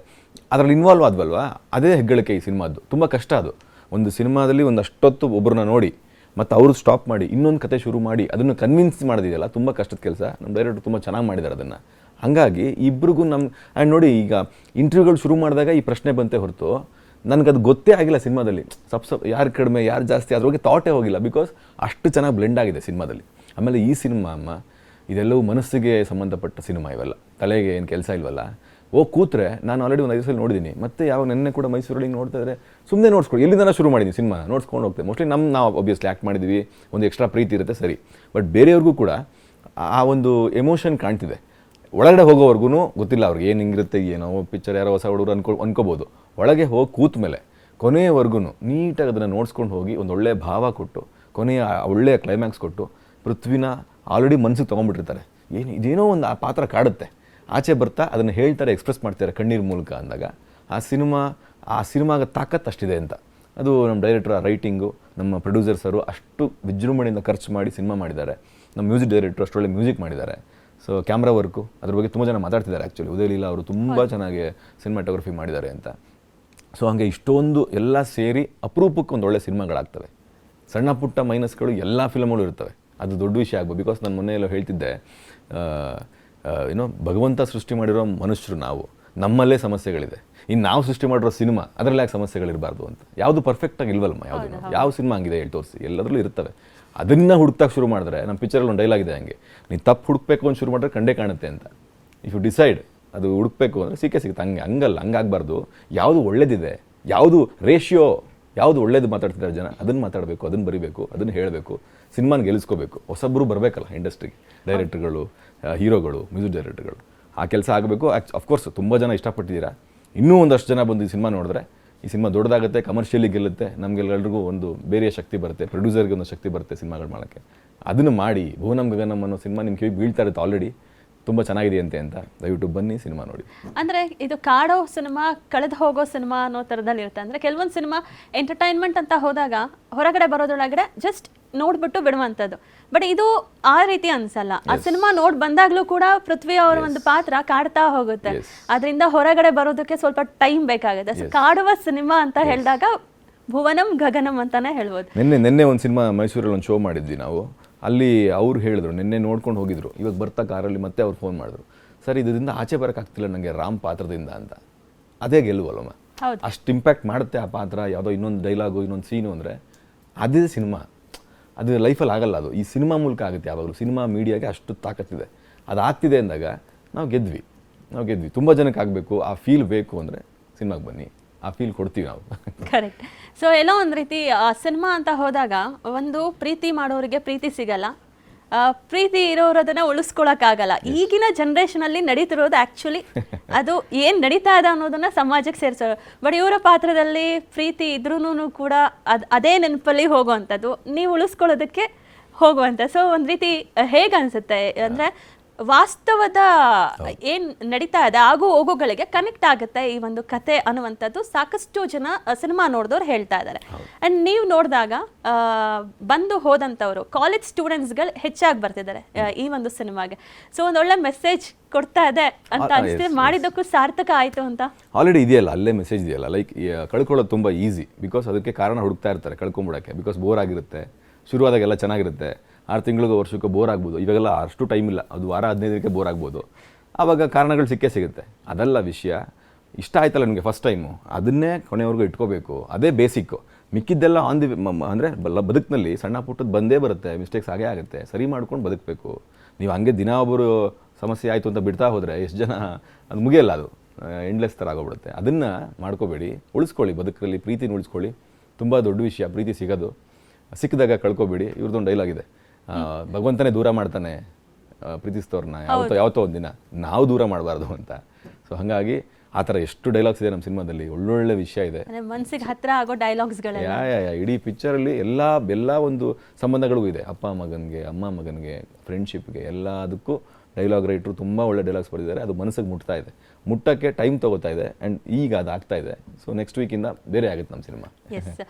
ಅದರಲ್ಲಿ ಇನ್ವಾಲ್ವ್ ಆದ್ವಲ್ವಾ? ಅದೇ ಹೆಗ್ಗಳಿಕೆ ಈ ಸಿನಿಮಾದ್ದು. ತುಂಬ ಕಷ್ಟ ಅದು. ಒಂದು ಸಿನಿಮಾದಲ್ಲಿ ಒಂದು ಅಷ್ಟೊತ್ತು ಒಬ್ಬರನ್ನ ನೋಡಿ, ಮತ್ತು ಅವರು ಸ್ಟಾಪ್ ಮಾಡಿ, ಇನ್ನೊಂದು ಕತೆ ಶುರು ಮಾಡಿ, ಅದನ್ನು ಕನ್ವಿನ್ಸ್ ಮಾಡಿದೆಯಲ್ಲ ತುಂಬ ಕಷ್ಟದ ಕೆಲಸ. ನಮ್ಮ ಡೈರೆಕ್ಟರ್ ತುಂಬ ಚೆನ್ನಾಗಿ ಮಾಡಿದ್ದಾರೆ ಅದನ್ನು. ಹಾಗಾಗಿ ಇಬ್ರಿಗೂ ನಮ್ಮ ಆ್ಯಂಡ್ ನೋಡಿ ಈಗ ಇಂಟರ್ವ್ಯೂಗಳು ಶುರು ಮಾಡಿದಾಗ ಈ ಪ್ರಶ್ನೆ ಬಂತೆ ಹೊರತು ನನಗದು ಗೊತ್ತೇ ಆಗಿಲ್ಲ ಸಿನಿಮಾದಲ್ಲಿ. ಸಬ್ ಸಬ್ ಯಾರು ಕಡಿಮೆ, ಯಾರು ಜಾಸ್ತಿ ಅದ್ರ ಬಗ್ಗೆ ತಾಟೇ ಹೋಗಿಲ್ಲ ಬಿಕಾಸ್ ಅಷ್ಟು ಚೆನ್ನಾಗಿ ಬ್ಲೆಂಡ್ ಆಗಿದೆ ಸಿನಿಮಾದಲ್ಲಿ. ಆಮೇಲೆ ಈ ಸಿನಿಮಾ ಅಮ್ಮ, ಇದೆಲ್ಲವೂ ಮನಸ್ಸಿಗೆ ಸಂಬಂಧಪಟ್ಟ ಸಿನಿಮಾ ಇವೆಲ್ಲ. ತಲೆಗೆ ಏನು ಕೆಲಸ ಇಲ್ವಲ್ಲ? ಓ, ಕೂತ್ರೆ ನಾನು ಆಲ್ರೆಡಿ ಒಂದು ಐದು ಸಲ ನೋಡಿದ್ದೀನಿ ಮತ್ತೆ ಯಾವಾಗ ನೆನ್ನೆ ಕೂಡ ಮೈಸೂರಲ್ಲಿ ನೋಡ್ತಾ ಇದ್ರೆ ಸುಮ್ಮನೆ ನೋಡ್ಸ್ಕೊಡಿ ಎಲ್ಲಿಂದ ಶುರು ಮಾಡಿದ್ದೀನಿ ಸಿನಿಮಾ? ನೋಡ್ಸ್ಕೊಂಡು ಹೋಗ್ತೇವೆ ಮೋಸ್ಟ್ಲಿ ನಮ್ಮ ನಾವು ಒಬ್ವಿಯಸ್ಲಿ ಆ್ಯಕ್ಟ್ ಮಾಡಿದ್ವಿ. ಒಂದು ಎಕ್ಸ್ಟ್ರಾ ಪ್ರೀತಿ ಇರುತ್ತೆ, ಸರಿ. ಬಟ್ ಬೇರೆಯವ್ರಿಗೂ ಕೂಡ ಆ ಒಂದು ಎಮೋಷನ್ ಕಾಣ್ತಿದೆ. ಒಳಗಡೆ ಹೋಗೋವರೆಗೂ ಗೊತ್ತಿಲ್ಲ ಅವ್ರಿಗೆ ಏನು ಹಿಂಗಿರುತ್ತೆ, ಏನೋ ಪಿಕ್ಚರ್ ಯಾರೋ ಹೊಸ ಹುಡುಗರು ಅನ್ಕೊ, ಅನ್ಕೋಬೋದು. ಒಳಗೆ ಹೋಗಿ ಕೂತ ಮೇಲೆ ಕೊನೆಯವರೆಗೂ ನೀಟಾಗಿ ಅದನ್ನು ನೋಡ್ಸ್ಕೊಂಡು ಹೋಗಿ ಒಂದು ಒಳ್ಳೆಯ ಭಾವ ಕೊಟ್ಟು, ಕೊನೆಯ ಒಳ್ಳೆಯ ಕ್ಲೈಮ್ಯಾಕ್ಸ್ ಕೊಟ್ಟು ಪೃಥ್ವಿನ ಆಲ್ರೆಡಿ ಮನಸ್ಸಿಗೆ ತೊಗೊಂಡ್ಬಿಟ್ಟಿರ್ತಾರೆ ಏನು ಇದೇನೋ ಒಂದು ಆ ಪಾತ್ರ ಕಾಡುತ್ತೆ. ಆಚೆ ಬರ್ತಾ ಅದನ್ನು ಹೇಳ್ತಾರೆ ಎಕ್ಸ್ಪ್ರೆಸ್ ಮಾಡ್ತಾರೆ ಕಣ್ಣೀರು ಮೂಲಕ ಅಂದಾಗ. ಆ ಸಿನಿಮಾ, ಆ ಸಿನಿಮಾಗ ತಾಕತ್ತು ಅಷ್ಟಿದೆ ಅಂತ. ಅದು ನಮ್ಮ ಡೈರೆಕ್ಟರ್ ರೈಟಿಂಗು ನಮ್ಮ ಪ್ರೊಡ್ಯೂಸರ್ಸರು ಅಷ್ಟು ವಿಜೃಂಭಣೆಯಿಂದ ಖರ್ಚು ಮಾಡಿ ಸಿನಿಮಾ ಮಾಡಿದ್ದಾರೆ. ನಮ್ಮ ಮ್ಯೂಸಿಕ್ ಡೈರೆಕ್ಟ್ರು ಅಷ್ಟೊಳ್ಳೆ ಮ್ಯೂಸಿಕ್ ಮಾಡಿದ್ದಾರೆ. ಸೊ ಕ್ಯಾಮ್ರಾ ವರ್ಕು ಅದ್ರ ಬಗ್ಗೆ ತುಂಬ ಜನ ಮಾತಾಡ್ತಿದ್ದಾರೆ ಆ್ಯಕ್ಚುಲಿ ಉದಯ ಲೀಲಾ ಅವರು ತುಂಬ ಚೆನ್ನಾಗಿ ಸಿನಿಮಾಟೋಗ್ರಫಿ ಮಾಡಿದ್ದಾರೆ ಅಂತ. ಸೊ ಹಾಗೆ ಇಷ್ಟೊಂದು ಎಲ್ಲ ಸೇರಿ ಅಪರೂಪಕ್ಕೆ ಒಂದು ಒಳ್ಳೆ ಸಿನಿಮಾಗಳಾಗ್ತವೆ. ಸಣ್ಣ ಪುಟ್ಟ ಮೈನಸ್ಗಳು ಎಲ್ಲ ಫಿಲಮ್ಗಳು ಇರ್ತವೆ. ಅದು ದೊಡ್ಡ ವಿಷಯ ಆಗ್ಬೋದು. ಬಿಕಾಸ್ ನಾನು ಮೊನ್ನೆ ಎಲ್ಲ ಹೇಳ್ತಿದ್ದೆ ಏನೋ ಭಗವಂತ ಸೃಷ್ಟಿ ಮಾಡಿರೋ ಮನುಷ್ಯರು ನಾವು ನಮ್ಮಲ್ಲೇ ಸಮಸ್ಯೆಗಳಿದೆ. ಇನ್ನು ನಾವು ಸೃಷ್ಟಿ ಮಾಡಿರೋ ಸಿನಿಮಾ ಅದರಲ್ಲಿ ಯಾಕೆ ಸಮಸ್ಯೆಗಳಿರಬಾರ್ದು ಅಂತ. ಯಾವುದು ಪರ್ಫೆಕ್ಟಾಗಿ ಇಲ್ವಲ್ಮ ಯಾವುದು ಯಾವ ಸಿನಿಮಾ ಹಂಗಿದೆ ಹೇಳಿ ತೋರಿಸಿ. ಎಲ್ಲದರಲ್ಲೂ ಇರ್ತವೆ. ಅದನ್ನ ಹುಡುಕ್ತಾಗ ಶುರು ಮಾಡಿದ್ರೆ ನಮ್ಮ ಪಿಕ್ಚರಲ್ಲಿ ಒಂದು ಡೈಲಾಗಿದೆ ಹಂಗೆ. ನೀನು ತಪ್ಪು ಹುಡುಕ್ಬೇಕು ಅಂತ ಶುರು ಮಾಡಿದ್ರೆ ಕಂಡೇ ಕಾಣುತ್ತೆ ಅಂತ. ಇಫ್ ಯು ಡಿಸೈಡ್ ಅದು ಹುಡುಕ್ಬೇಕು ಅಂದರೆ ಸಿಕ್ಕೇ ಸಿಗುತ್ತೆ. ಹಂಗೆ, ಹಂಗಲ್ಲ, ಹಂಗಾಗಬಾರ್ದು. ಯಾವುದು ಒಳ್ಳೇದಿದೆ, ಯಾವುದು ರೇಷಿಯೋ ಯಾವುದು ಒಳ್ಳೇದು ಮಾತಾಡ್ತಿದ್ದಾರೆ ಜನ, ಅದನ್ನು ಮಾತಾಡಬೇಕು, ಅದನ್ನು ಬರಿಬೇಕು, ಅದನ್ನು ಹೇಳಬೇಕು ಸಿನಿಮಾನ ಗೆಲ್ಲಿಸ್ಕೋಬೇಕು ಹೊಸಬ್ರು ಬರಬೇಕಲ್ಲ ಇಂಡಸ್ಟ್ರಿಗೆ ಡೈರೆಕ್ಟರ್ಗಳು ಹೀರೋಗಳು ಮ್ಯೂಸಿಕ್ ಡೈರೆಕ್ಟರ್ಗಳು ಆ ಕೆಲಸ ಆಗಬೇಕು. ಅಫ್ಕೋರ್ಸ್ ತುಂಬ ಜನ ಇಷ್ಟಪಟ್ಟಿದ್ದೀರಾ. ಇನ್ನೂ ಒಂದಷ್ಟು ಜನ ಬಂದು ಈ ಸಿನಿಮಾ ನೋಡಿದ್ರೆ ಈ ಸಿನಿಮಾ ದೊಡ್ಡದಾಗುತ್ತೆ ಕಮರ್ಷಿಯಲಿ ಗೆಲ್ಲುತ್ತೆ ನಮಗೆಲ್ಲರಿಗೂ ಒಂದು ಬೇರೆ ಶಕ್ತಿ ಬರುತ್ತೆ ಪ್ರೊಡ್ಯೂಸರ್ಗೆ ಒಂದು ಶಕ್ತಿ ಬರುತ್ತೆ ಸಿನಿಮಾಗಳು ಮಾಡೋಕ್ಕೆ. ಅದನ್ನು ಮಾಡಿ ಭುವನಂ ಗಗನಂ ಅನ್ನೋ ಸಿನಿಮಾ ನಿಮ್ಮ ಕಿವಿಗೆ ಬೀಳ್ತಾ ಇರುತ್ತೆ ಆಲ್ರೆಡಿ ತುಂಬ ಚೆನ್ನಾಗಿದೆಯಂತೆ ಅಂತ ದಯವಿಟ್ಟು ಬನ್ನಿ ಸಿನಿಮಾ ನೋಡಿ. ಅಂದ್ರೆ ಇದು ಕಾಡೋ ಸಿನಿಮಾ ಕಳೆದು ಹೋಗೋ ಸಿನಿಮಾ ಅನ್ನೋ ಥರದಲ್ಲಿ ಇರುತ್ತೆ. ಅಂದ್ರೆ ಕೆಲವೊಂದು ಸಿನಿಮಾ ಎಂಟರ್ಟೈನ್ಮೆಂಟ್ ಅಂತ ಹೋದಾಗ ಹೊರಗಡೆ ಬರೋದ್ರೊಳಗಡೆ ಜಸ್ಟ್ ನೋಡ್ಬಿಟ್ಟು ಬಿಡುವಂಥದ್ದು ಬಟ್ ಇದು ಆ ರೀತಿ ಅನ್ಸಲ್ಲ. ಆ ಸಿನಿಮಾ ನೋಡ್ ಬಂದಾಗ್ಲೂ ಕೂಡ ಪೃಥ್ವಿ ಅವರ ಒಂದು ಪಾತ್ರ ಕಾಡ್ತಾ ಹೋಗುತ್ತೆ. ಅದರಿಂದ ಹೊರಗಡೆ ಬರೋದಕ್ಕೆ ಸ್ವಲ್ಪ ಟೈಮ್ ಬೇಕಾಗುತ್ತೆ. ಸೊ ಕಾಡುವ ಸಿನಿಮಾ ಅಂತ ಹೇಳಿದಾಗ ಭುವನಂ ಗಗನಂ ಅಂತಾನೆ ಹೇಳ್ಬೋದು. ನಿನ್ನೆ ನಿನ್ನೆ ಒಂದು ಸಿನಿಮಾ ಮೈಸೂರಲ್ಲಿ ಒಂದು ಶೋ ಮಾಡಿದ್ವಿ ನಾವು. ಅಲ್ಲಿ ಅವ್ರು ಹೇಳಿದ್ರು ನಿನ್ನೆ ನೋಡ್ಕೊಂಡು ಹೋಗಿದ್ರು ಇವಾಗ ಬರ್ತಾ ಕಾರಲ್ಲಿ ಮತ್ತೆ ಅವ್ರು ಫೋನ್ ಮಾಡಿದ್ರು. ಸರ್ ಇದರಿಂದ ಆಚೆ ಬರೋಕ್ಕಾಗ್ತಿಲ್ಲ ನನಗೆ ರಾಮ್ ಪಾತ್ರದಿಂದ ಅಂತ. ಅದೇ ಗೆಲ್ಲುವಲ್ಲಮ್ಮ. ಅಷ್ಟು ಇಂಪ್ಯಾಕ್ಟ್ ಮಾಡುತ್ತೆ ಆ ಪಾತ್ರ ಯಾವುದೋ ಇನ್ನೊಂದು ಡೈಲಾಗು ಇನ್ನೊಂದು ಸೀನು ಅಂದರೆ. ಅದೇ ಸಿನಿಮಾ. ಅದು ಲೈಫಲ್ಲಿ ಆಗಲ್ಲ ಅದು. ಈ ಸಿನಿಮಾ ಮೂಲಕ ಆಗುತ್ತೆ ಯಾವಾಗಲೂ. ಸಿನಿಮಾ ಮೀಡಿಯಾಗೆ ಅಷ್ಟು ತಾಕತ್ತಿದೆ ಅದು ಆಗ್ತಿದೆ ಅಂದಾಗ ನಾವು ಗೆದ್ವಿ. ನಾವು ಗೆದ್ವಿ. ತುಂಬ ಜನಕ್ಕೆ ಆಗಬೇಕು. ಆ ಫೀಲ್ ಬೇಕು ಅಂದರೆ ಸಿನಿಮಾಗೆ ಬನ್ನಿ. ಆ ಫೀಲ್ ಕೊಡ್ತೀವಿ ನಾವು. ಕರೆಕ್ಟ್ ಸೊ ಎಲ್ಲೋ ಒಂದು ರೀತಿ ಸಿನಿಮಾ ಅಂತ ಹೋದಾಗ ಒಂದು ಪ್ರೀತಿ ಮಾಡೋರಿಗೆ ಪ್ರೀತಿ ಸಿಗಲ್ಲ. ಆ, ಪ್ರೀತಿ ಇರೋರು ಅದನ್ನ ಉಳಿಸ್ಕೊಳಕ್ಕಾಗಲ್ಲ ಈಗಿನ ಜನರೇಷನ್ ಅಲ್ಲಿ ನಡೀತಿರೋದು ಆಕ್ಚುಲಿ [LAUGHS] ಅದು ಏನ್ ನಡೀತಾ ಇದೆ ಅನ್ನೋದನ್ನ ಸಮಾಜಕ್ಕೆ ಸೇರಿಸೋರು ಬಟ್ ಇವರ ಪಾತ್ರದಲ್ಲಿ ಪ್ರೀತಿ ಇದ್ರೂ ಕೂಡ ಅದ್ ಅದೇ ನೆನಪಲ್ಲಿ ಹೋಗುವಂಥದ್ದು. ನೀವು ಉಳಿಸ್ಕೊಳ್ಳೋದಕ್ಕೆ ಹೋಗುವಂಥ ಸೊ ಒಂದ್ ರೀತಿ ಹೇಗನ್ಸುತ್ತೆ ಅಂದ್ರೆ ವಾಸ್ತವದ ಏನ್ ನಡೀತಾ ಇದೆ ಆಗು ಹೋಗುಗಳಿಗೆ ಕನೆಕ್ಟ್ ಆಗುತ್ತೆ ಈ ಒಂದು ಕತೆ ಅನ್ನುವಂಥದ್ದು ಸಾಕಷ್ಟು ಜನ ಸಿನಿಮಾ ನೋಡಿದವ್ರು ಹೇಳ್ತಾ ಇದ್ದಾರೆ. ಅಂಡ್ ನೀವು ನೋಡಿದಾಗ ಬಂದು ಹೋದಂಥವ್ರು ಕಾಲೇಜ್ ಸ್ಟೂಡೆಂಟ್ಸ್ಗಳು ಹೆಚ್ಚಾಗಿ ಬರ್ತಿದ್ದಾರೆ ಈ ಒಂದು ಸಿನಿಮಾಗೆ. ಸೊ ಒಂದು ಒಳ್ಳೆ ಮೆಸೇಜ್ ಕೊಡ್ತಾ ಇದೆ ಅಂತ ಅನಿಸ್ತಿದೆ. ಮಾಡಿದ್ದಕ್ಕೂ ಸಾರ್ಥಕ ಆಯಿತು ಅಂತ? ಆಲ್ರೆಡಿ ಇದೆಯಲ್ಲ ಅಲ್ಲೇ ಮೆಸೇಜ್ ಇದೆಯಲ್ಲ? ಲೈಕ್ ಕಳ್ಕೊಳ್ಳೋದು ತುಂಬ ಈಸಿ ಬಿಕಾಸ್ ಅದಕ್ಕೆ ಕಾರಣ ಹುಡುಕ್ತಾ ಇರ್ತಾರೆ ಕಳ್ಕೊಂಬಿಡೋಕ್ಕೆ. ಬಿಕಾಸ್ ಬೋರ್ ಆಗಿರುತ್ತೆ ಶುರುವಾದಾಗೆಲ್ಲ ಚೆನ್ನಾಗಿರುತ್ತೆ. ಆರು ತಿಂಗಳಿಗೂ ವರ್ಷಕ್ಕೂ ಬೋರ್ ಆಗ್ಬೋದು. ಇವಾಗೆಲ್ಲ ಅಷ್ಟು ಟೈಮ್ ಇಲ್ಲ. ಅದು ವಾರ ಹದಿನೈದಕ್ಕೆ ಬೋರ್ ಆಗ್ಬೋದು. ಆವಾಗ ಕಾರಣಗಳು ಸಿಕ್ಕೇ ಸಿಗುತ್ತೆ. ಅದೆಲ್ಲ ವಿಷಯ ಇಷ್ಟ ಆಯ್ತಲ್ಲ ನಿಮಗೆ ಫಸ್ಟ್ ಟೈಮು ಅದನ್ನೇ ಕೊನೆವರೆಗೂ ಇಟ್ಕೋಬೇಕು. ಅದೇ ಬೇಸಿಕ್ಕು ಮಿಕ್ಕಿದ್ದೆಲ್ಲ ಆನ್ ದಿ ಅಂದರೆ ಬದುಕಿನಲ್ಲಿ ಸಣ್ಣ ಪುಟ್ಟದ್ದು ಬಂದೇ ಬರುತ್ತೆ. ಮಿಸ್ಟೇಕ್ಸ್ ಆಗೇ ಆಗುತ್ತೆ. ಸರಿ ಮಾಡ್ಕೊಂಡು ಬದುಕಬೇಕು. ನೀವು ಹಂಗೆ ದಿನ ಒಬ್ಬರು ಸಮಸ್ಯೆ ಆಯಿತು ಅಂತ ಬಿಡ್ತಾ ಹೋದರೆ ಎಷ್ಟು ಜನ, ಅದು ಮುಗಿಯಲ್ಲ ಅದು. ಎಂಡ್ಲೆಸ್ ಥರ ಆಗೋಗ್ಬಿಡುತ್ತೆ. ಅದನ್ನು ಮಾಡ್ಕೋಬೇಡಿ. ಉಳಿಸ್ಕೊಳ್ಳಿ, ಬದುಕಲ್ಲಿ ಪ್ರೀತಿನ ಉಳಿಸ್ಕೊಳ್ಳಿ. ತುಂಬ ದೊಡ್ಡ ವಿಷಯ. ಪ್ರೀತಿ ಸಿಗೋದು. ಸಿಕ್ಕಿದಾಗ ಕಳ್ಕೊಬೇಡಿ. ಇವ್ರದ್ದೊಂದು ಡೈಲಾಗಿದೆ ಭಗವಂತನೇ ದೂರ ಮಾಡ್ತಾನೆ ಪ್ರೀತಿಸ್ತವ್ರನ್ನ ಯಾವತ್ತೋ ಯಾವತ್ತೋ ಒಂದಿನ ನಾವು ದೂರ ಮಾಡಬಾರ್ದು ಅಂತ. ಸೊ ಹಾಗಾಗಿ ಆ ಥರ ಎಷ್ಟು ಡೈಲಾಗ್ಸ್ ಇದೆ ನಮ್ಮ ಸಿನಿಮಾದಲ್ಲಿ. ಒಳ್ಳೊಳ್ಳೆ ವಿಷಯ ಇದೆ. ಮನಸ್ಸಿಗೆ ಮನ್ಸಿಗೆ ಹತ್ರ ಆಗೋ ಡೈಲಾಗ್ಸ್ಗಳು ಯಾ ಯಾ ಯಾ. ಇಡೀ ಪಿಕ್ಚರಲ್ಲಿ ಎಲ್ಲ ಎಲ್ಲ ಒಂದು ಸಂಬಂಧಗಳಿಗೂ ಇದೆ. ಅಪ್ಪ ಮಗನಿಗೆ ಅಮ್ಮ ಮಗನಿಗೆ ಫ್ರೆಂಡ್ಶಿಪ್ಗೆ ಎಲ್ಲದಕ್ಕೂ ಡೈಲಾಗ್ ರೈಟ್ರು ತುಂಬ ಒಳ್ಳೆ ಡೈಲಾಗ್ಸ್ ಬರೆದಿದ್ದಾರೆ. ಅದು ಮನಸ್ಸಿಗೆ ಮುಟ್ತಾ ಇದೆ. ಮುಟ್ಟಕ್ಕೆ ಟೈಮ್ ತಗೋತಾ ಇದೆ ಆ್ಯಂಡ್ ಈಗ ಅದು ಆಗ್ತಾ ಇದೆ. ಸೊ ನೆಕ್ಸ್ಟ್ ವೀಕಿಂದ ಬೇರೆ ಆಗುತ್ತೆ ನಮ್ಮ ಸಿನಿಮಾ. ಎಸ್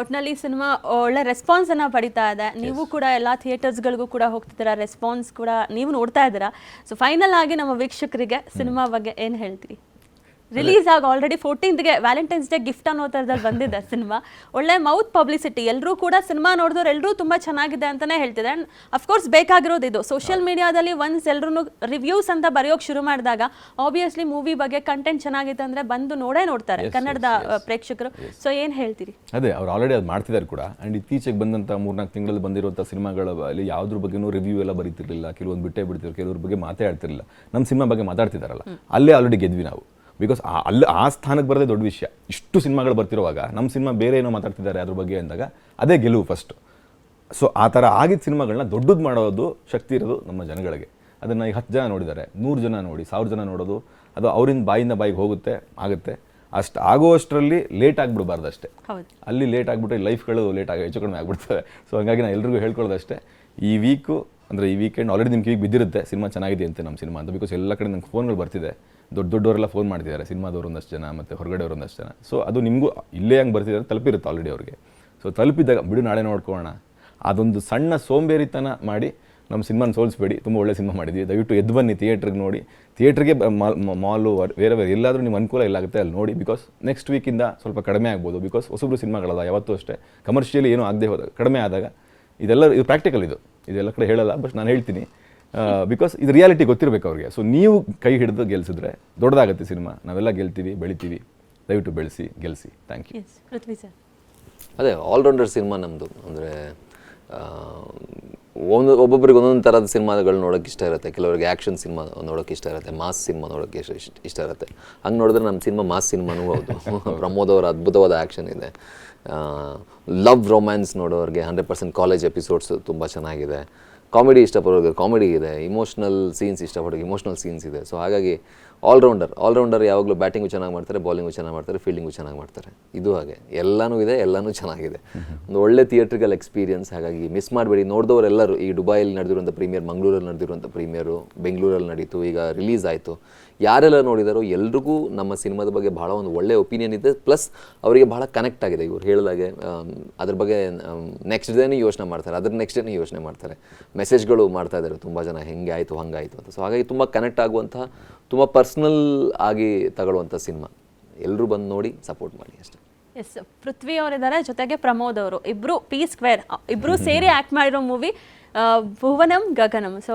ಒಟ್ನಲ್ಲಿ ಸಿನಿಮಾ ಒಳ್ಳೆ ರೆಸ್ಪಾನ್ಸ್ ಅನ್ನ ಪಡಿತಾ ಇದೆ. ನೀವು ಕೂಡ ಎಲ್ಲ ಥಿಯೇಟರ್ಸ್ಗಳಿಗೂ ಕೂಡ ಹೋಗ್ತಿದ್ದೀರಾ ರೆಸ್ಪಾನ್ಸ್ ಕೂಡ ನೀವು ನೋಡ್ತಾ ಇದ್ದೀರಾ. ಸೊ ಫೈನಲ್ ಆಗಿ ನಮ್ಮ ವೀಕ್ಷಕರಿಗೆ ಸಿನಿಮಾ ಬಗ್ಗೆ ಏನು ಹೇಳ್ತೀರಿ? ರಿಲೀಸ್ ಆಗಿ ಆಲ್ರೆಡಿ ಫೋರ್ಟೀನ್ತ್ಗೆ ವ್ಯಾಲೆಂಟೈನ್ಸ್ ಡೇ ಗಿಫ್ಟ್ ಅನ್ನೋ ಥರದಲ್ಲಿ ಬಂದಿದೆ ಸಿನಿಮಾ ಒಳ್ಳೆ ಮೌತ್ ಪಬ್ಲಿಸಿಟಿ ಎಲ್ಲರೂ ಕೂಡ ಸಿನಿಮಾ ನೋಡಿದವ್ರು ಎಲ್ಲರೂ ತುಂಬ ಚೆನ್ನಾಗಿದೆ ಅಂತಲೇ ಹೇಳ್ತಿದೆ ಆ್ಯಂಡ್ ಅಫ್ಕೋರ್ಸ್ ಬೇಕಾಗಿರೋದು ಇದು. ಸೋಷಿಯಲ್ ಮೀಡಿಯಾದಲ್ಲಿ ಒನ್ಸ್ ಎಲ್ಲರೂ ರಿವ್ಯೂಸ್ ಅಂತ ಬರೆಯೋಕೆ ಶುರು ಮಾಡಿದಾಗ ಆಬ್ವಿಯಸ್ಲಿ ಮೂವಿ ಬಗ್ಗೆ ಕಂಟೆಂಟ್ ಚೆನ್ನಾಗಿದೆ ಅಂದರೆ ಬಂದು ನೋಡೇ ನೋಡ್ತಾರೆ ಕನ್ನಡದ ಪ್ರೇಕ್ಷಕರು. ಸೊ ಏನು ಹೇಳ್ತೀರಿ? ಅದೇ ಅವ್ರು ಆಲ್ರೆಡಿ ಅದು ಮಾಡ್ತಿದ್ದಾರೆ ಕೂಡ. ಆ್ಯಂಡ್ ಇತ್ತೀಚೆಗೆ ಬಂದಂಥ ಮೂರ್ನಾಲ್ಕು ತಿಂಗಳಲ್ಲಿ ಬಂದಿರುವಂಥ ಸಿನಿಮಾಗಳ ಅಲ್ಲಿ ಯಾವುದ್ರ ಬಗ್ಗೆನೂ ರಿವ್ಯೂ ಎಲ್ಲ ಬರೀತಿರ್ಲಿಲ್ಲ. ಕೆಲವೊಂದು ಬಿಟ್ಟೇ ಬಿಡ್ತಿದ್ರು. ಕೆಲವ್ರ ಬಗ್ಗೆ ಮಾತಾಡ್ತಿರ್ಲಿಲ್ಲ. ನಮ್ಮ ಸಿನಿಮಾ ಬಗ್ಗೆ ಮಾತಾಡ್ತಿದ್ದಾರಲ್ಲ ಅಲ್ಲೇ ಆಲ್ರೆಡಿ ಗೆದ್ವಿ ನಾವು. ಬಿಕಾಸ್ ಅಲ್ಲಿ ಆ ಸ್ಥಾನಕ್ಕೆ ಬರೋದೇ ದೊಡ್ಡ ವಿಷಯ. ಇಷ್ಟು ಸಿನಿಮಾಗಳು ಬರ್ತಿರುವಾಗ ನಮ್ಮ ಸಿನಿಮಾ ಬೇರೆ ಏನೋ ಮಾತಾಡ್ತಿದ್ದಾರೆ ಅದ್ರ ಬಗ್ಗೆ ಅಂದಾಗ ಅದೇ ಗೆಲುವು ಫಸ್ಟ್ ಸೊ ಆ ಥರ ಆಗಿದ್ದ ಸಿನಿಮಾಗಳನ್ನ ದೊಡ್ಡದು ಮಾಡೋದು ಶಕ್ತಿ ಇರೋದು ನಮ್ಮ ಜನಗಳಿಗೆ. ಅದನ್ನು ಈಗ ಹತ್ತು ಜನ ನೋಡಿದ್ದಾರೆ ನೂರು ಜನ ನೋಡಿ ಸಾವಿರ ಜನ ನೋಡೋದು ಅದು ಅವರಿಂದ ಬಾಯಿಂದ ಬಾಯಿಗೆ ಹೋಗುತ್ತೆ ಆಗುತ್ತೆ. ಅಷ್ಟು ಆಗುವಷ್ಟರಲ್ಲಿ ಲೇಟ್ ಆಗಿಬಿಡ್ಬಾರ್ದು ಅಷ್ಟೇ. ಅಲ್ಲಿ ಲೇಟ್ ಆಗಿಬಿಟ್ರೆ ಲೈಫ್ಗಳು ಲೇಟ್ ಆಗಿ ಹೆಚ್ಚು ಕಡಿಮೆ ಆಗಿಬಿಡ್ತವೆ. ಸೊ ಹಂಗಾಗಿ ನಾನು ಎಲ್ರಿಗೂ ಹೇಳ್ಕೊಳ್ಳೋದಷ್ಟೇ ಈ ವೀಕು ಅಂದರೆ ಈ ವೀಕೆಂಡ್ ಆಲ್ರೆಡಿ ನಿಮ್ಗೆ ಈಗ ಬಿದ್ದಿರುತ್ತೆ ಸಿನಿಮಾ ಚೆನ್ನಾಗಿದೆ ಅಂತ ನಮ್ಮ ಸಿನಿಮಾ ಅಂತ. ಬಿಕಾಸ್ ಎಲ್ಲ ಕಡೆ ನಂಗೆ ಫೋನ್ಗಳು ಬರ್ತಿದೆ. ದೊಡ್ಡ ದೊಡ್ಡವರೆಲ್ಲ ಫೋನ್ ಮಾಡ್ತಿದ್ದಾರೆ. ಸಿನಿಮಾದವ್ರು ಒಂದಷ್ಟು ಜನ ಮತ್ತು ಹೊರಗಡೆಯವರು ಒಂದಷ್ಟು ಜನ. ಸೊ ಅದು ನಿಮಗೂ ಇಲ್ಲೇ ಹಂಗೆ ಬರ್ತಿದ್ದಾರೆ ತಲುಪಿರುತ್ತೆ ಆಲ್ರೆಡಿ ಅವ್ರಿಗೆ. ಸೊ ತಲುಪಿದಾಗ ಬಿಡು, ನಾಳೆ ನೋಡ್ಕೊಳ್ಳೋಣ. ಅದೊಂದು ಸಣ್ಣ ಸೋಂಬೇರಿತನ ಮಾಡಿ ನಮ್ಮ ಸಿನಿಮಾನ ಸೋಲಿಸ್ಬೇಡಿ. ತುಂಬ ಒಳ್ಳೆ ಸಿನಿಮಾ ಮಾಡಿದ್ವಿ ದಯವಿಟ್ಟು ಎದ್ದು ಬನ್ನಿ ಥಿಯೇಟ್ರಿಗೆ ನೋಡಿ. ಥಿಯೇಟ್ರಿಗೆ ಮಾಲು ಬೇರೆ ಬೇರೆ ಎಲ್ಲಾದರೂ ನಿಮ್ಮ ಅನುಕೂಲ ಇಲ್ಲಾಗುತ್ತೆ ಅಲ್ಲಿ ನೋಡಿ. ಬಿಕಾಸ್ ನೆಕ್ಸ್ಟ್ ವೀಕಿಂದ ಸ್ವಲ್ಪ ಕಡಿಮೆ ಆಗ್ಬೋದು. ಬಿಕಾಸ್ ಹೊಸಬ್ರು ಸಿನಿಮಾಗಳಲ್ಲ ಯಾವತ್ತೂ ಅಷ್ಟೇ. ಕಮರ್ಷಿಯಲಿ ಏನೂ ಆಗದೆ ಹೋದಾಗ ಕಡಿಮೆ ಆದಾಗ ಇದೆಲ್ಲ, ಇದು ಪ್ರಾಕ್ಟಿಕಲ್ ಇದು. ಇದೆಲ್ಲ ಕಡೆ ಹೇಳಲ್ಲ ಬಟ್ ನಾನು ಹೇಳ್ತೀನಿ. ಬಿಕಾಸ್ ಇದು ರಿಯಾಲಿಟಿ ಗೊತ್ತಿರಬೇಕು ಅವ್ರಿಗೆ. ಸೊ ನೀವು ಕೈ ಹಿಡಿದು ಗೆಲ್ಸಿದ್ರೆ ದೊಡ್ಡದಾಗುತ್ತೆ ಸಿನಿಮಾ. ನಾವೆಲ್ಲ ಗೆಲ್ತೀವಿ ಬೆಳಿತೀವಿ. ದಯವಿಟ್ಟು ಬೆಳೆಸಿ ಗೆಲ್ಲಿಸಿ thank you S Prithvi sir ಅದೇ ಆಲ್ರೌಂಡರ್ ಸಿನಿಮಾ ನಮ್ಮದು ಅಂದರೆ ಒಂದು ಒಬ್ಬೊಬ್ಬರಿಗೆ ಒಂದೊಂದು ಥರದ ಸಿನಿಮಾಗಳು ನೋಡೋಕೆ ಇಷ್ಟ ಇರುತ್ತೆ. ಕೆಲವರಿಗೆ ಆ್ಯಕ್ಷನ್ ಸಿನಿಮಾ ನೋಡೋಕೆ ಇಷ್ಟ ಇರುತ್ತೆ. ಮಾಸ್ ಸಿನಿಮಾ ನೋಡೋಕೆ ಇಷ್ಟ ಇಷ್ಟ ಇಷ್ಟ ಇರುತ್ತೆ. ಹಂಗೆ ನೋಡಿದ್ರೆ ನಮ್ಮ ಸಿನಿಮಾ ಮಾಸ್ ಸಿನಿಮಾನೂ ಹೌದು. [LAUGHS] ಪ್ರಮೋದ್ ಅವರ ಅದ್ಭುತವಾದ ಆ್ಯಕ್ಷನ್ ಇದೆ. ಲವ್ ರೊಮ್ಯಾನ್ಸ್ ನೋಡೋರಿಗೆ ಹಂಡ್ರೆಡ್ ಪರ್ಸೆಂಟ್ ಕಾಲೇಜ್ ಎಪಿಸೋಡ್ಸ್ ತುಂಬ ಚೆನ್ನಾಗಿದೆ. ಕಾಮಿಡಿ ಇಷ್ಟಪಡೋದು ಕಾಮಿಡಿ ಇದೆ ಇಮೋಷ್ನಲ್ ಸೀನ್ಸ್ ಇಷ್ಟಪಡೋದು ಇಮೋಷ್ನಲ್ ಸೀನ್ಸ್ ಇದೆ. ಸೊ ಹಾಗಾಗಿ ಆಲ್ರೌಂಡರ್ ಆಲ್ರೌಂಡರ್ ಯಾವಾಗಲೂ ಬ್ಯಾಟಿಂಗು ಚೆನ್ನಾಗಿ ಮಾಡ್ತಾರೆ ಬೌಲಿಂಗು ಚೆನ್ನಾಗಿ ಮಾಡ್ತಾರೆ ಫೀಲ್ಡಿಂಗು ಚೆನ್ನಾಗಿ ಮಾಡ್ತಾರೆ. ಇದು ಹಾಗೆ. ಎಲ್ಲನೂ ಇದೆ, ಎಲ್ಲನೂ ಚೆನ್ನಾಗಿದೆ. ಒಂದು ಒಳ್ಳೆ ಥಿಯೇಟ್ರಿಕಲ್ ಎಕ್ಸ್ಪೀರಿಯನ್ಸ್ ಹಾಗಾಗಿ ಮಿಸ್ ಮಾಡಬೇಡಿ. ನೋಡಿದವರೆಲ್ಲರೂ, ಈ ದುಬೈಯಲ್ಲಿ ನಡೆದಿರುವಂಥ ಪ್ರೀಮಿಯರ್ ಮಂಗಳೂರಲ್ಲಿ ನಡೆದಿರುವಂಥ ಪ್ರೀಮಿಯರು ಬೆಂಗಳೂರಲ್ಲಿ ನಡೀತು, ಈಗ ರಿಲೀಸ್ ಆಯಿತು. ಯಾರೆಲ್ಲ ನೋಡಿದಾರೋ ಎಲ್ರಿಗೂ ನಮ್ಮ ಸಿನಿಮಾದ ಬಗ್ಗೆ ಬಹಳ ಒಂದು ಒಳ್ಳೆ ಒಪಿನಿಯನ್ ಇದೆ. ಪ್ಲಸ್ ಅವರಿಗೆ ಬಹಳ ಕನೆಕ್ಟ್ ಆಗಿದೆ. ಇವ್ರು ಹೇಳಿದಾಗೆ ಅದ್ರ ಬಗ್ಗೆ ನೆಕ್ಸ್ಟ್ ಡೇನೇ ಯೋಚನೆ ಮಾಡ್ತಾರೆ. ಅದ್ರ ನೆಕ್ಸ್ಟ್ ಡೇನೇ ಯೋಚನೆ ಮಾಡ್ತಾರೆ. ಮೆಸೇಜ್ಗಳು ಮಾಡ್ತಾ ಇದ್ದಾರೆ. ತುಂಬ ಜನ ಹೆಂಗೆ ಆಯಿತು ಹಂಗಾಯಿತು ಅಂತ. ಸೊ ಹಾಗಾಗಿ ತುಂಬ ಕನೆಕ್ಟ್ ಆಗುವಂಥ, ತುಂಬ ಪರ್ಸ್ನಲ್ ಆಗಿ ತಗೊಳ್ಳುವಂಥ ಸಿನಿಮಾ. ಎಲ್ಲರೂ ಬಂದು ನೋಡಿ ಸಪೋರ್ಟ್ ಮಾಡಿ ಅಷ್ಟೇ. ಎಸ್ ಪೃಥ್ವಿ ಅವರಿದ್ದಾರೆ ಜೊತೆಗೆ ಪ್ರಮೋದ್ ಅವರು. ಇಬ್ರು ಪಿ ಸ್ಕ್ವೇರ್ ಇಬ್ರು ಸೇರಿ ಆಕ್ಟ್ ಮಾಡಿರೋ ಮೂವಿ ಭುವನಂ ಗಗನಂ. ಸೊ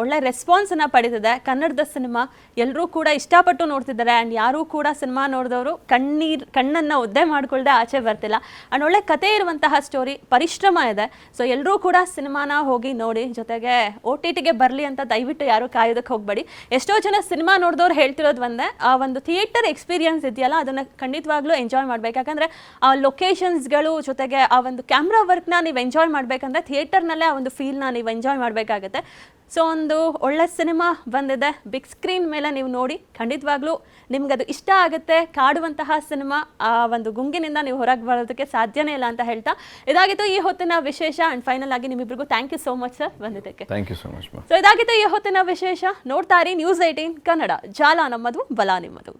ಒಳ್ಳೆ ರೆಸ್ಪಾನ್ಸನ್ನು ಪಡೀತಿದೆ. ಕನ್ನಡದ ಸಿನಿಮಾ ಎಲ್ಲರೂ ಕೂಡ ಇಷ್ಟಪಟ್ಟು ನೋಡ್ತಿದ್ದಾರೆ. ಆ್ಯಂಡ್ ಯಾರೂ ಕೂಡ ಸಿನಿಮಾ ನೋಡಿದವರು ಕಣ್ಣೀರು, ಕಣ್ಣನ್ನು ಒದ್ದೆ ಮಾಡಿಕೊಳ್ಳದೆ ಆಚೆ ಬರ್ತಿಲ್ಲ. ಆ್ಯಂಡ್ ಒಳ್ಳೆ ಕತೆ ಇರುವಂತಹ ಸ್ಟೋರಿ ಪರಿಶ್ರಮ ಇದೆ. ಸೊ ಎಲ್ಲರೂ ಕೂಡ ಸಿನಿಮಾನ ಹೋಗಿ ನೋಡಿ, ಜೊತೆಗೆ ಒ ಟಿ ಟಿಗೆ ಬರಲಿ ಅಂತ ದಯವಿಟ್ಟು ಯಾರೂ ಕಾಯೋದಕ್ಕೆ ಹೋಗಬೇಡಿ. ಎಷ್ಟೋ ಜನ ಸಿನಿಮಾ ನೋಡಿದವ್ರು ಹೇಳ್ತಿರೋದು ಒಂದೇ. ಆ ಒಂದು ಥಿಯೇಟರ್ ಎಕ್ಸ್ಪೀರಿಯನ್ಸ್ ಇದೆಯಲ್ಲ, ಅದನ್ನು ಖಂಡಿತವಾಗ್ಲೂ ಎಂಜಾಯ್ ಮಾಡಬೇಕು. ಯಾಕಂದರೆ ಆ ಲೊಕೇಶನ್ಸ್ಗಳು ಜೊತೆಗೆ ಆ ಒಂದು ಕ್ಯಾಮ್ರಾ ವರ್ಕ್ನ ನೀವು ಎಂಜಾಯ್ ಮಾಡಬೇಕಂದ್ರೆ ಥಿಯೇಟರ್ನಲ್ಲೇ ಆ ಒಂದು ಫೀಲ್ನ ನೀವು ಎಂಜಾಯ್ ಮಾಡಬೇಕಾಗತ್ತೆ. ಸೊ ಒಂದು ಒಳ್ಳೆ ಸಿನಿಮಾ ಬಂದಿದೆ. ಬಿಗ್ ಸ್ಕ್ರೀನ್ ಮೇಲೆ ನೀವು ನೋಡಿ ಖಂಡಿತವಾಗ್ಲೂ ನಿಮ್ಗೆ ಅದು ಇಷ್ಟ ಆಗುತ್ತೆ. ಕಾಡುವಂತಹ ಸಿನಿಮಾ ಆ ಒಂದು ಗುಂಗಿನಿಂದ ನೀವು ಹೊರಗೆ ಬರೋದಕ್ಕೆ ಸಾಧ್ಯನೇ ಇಲ್ಲ ಅಂತ ಹೇಳ್ತಾ. ಇದಾಗಿತ್ತು ಈ ಹೊತ್ತಿನ ವಿಶೇಷ ಆ್ಯಂಡ್ ಫೈನಲ್ ಆಗಿ ನಿಮ್ಮಿಬ್ರಿಗೂ thank you so much sir ಬಂದಿದ್ದಕ್ಕೆ. Thank you so much so ಇದಾಗಿತ್ತು ಈ ಹೊತ್ತಿನ ವಿಶೇಷ. ನೋಡ್ತಾ ಇರಿ ನ್ಯೂಸ್ ಏಯ್ಟೀನ್ ಕನ್ನಡ. ಜಾಲ ನಮ್ಮದು ಬಲ ನಿಮ್ಮದು.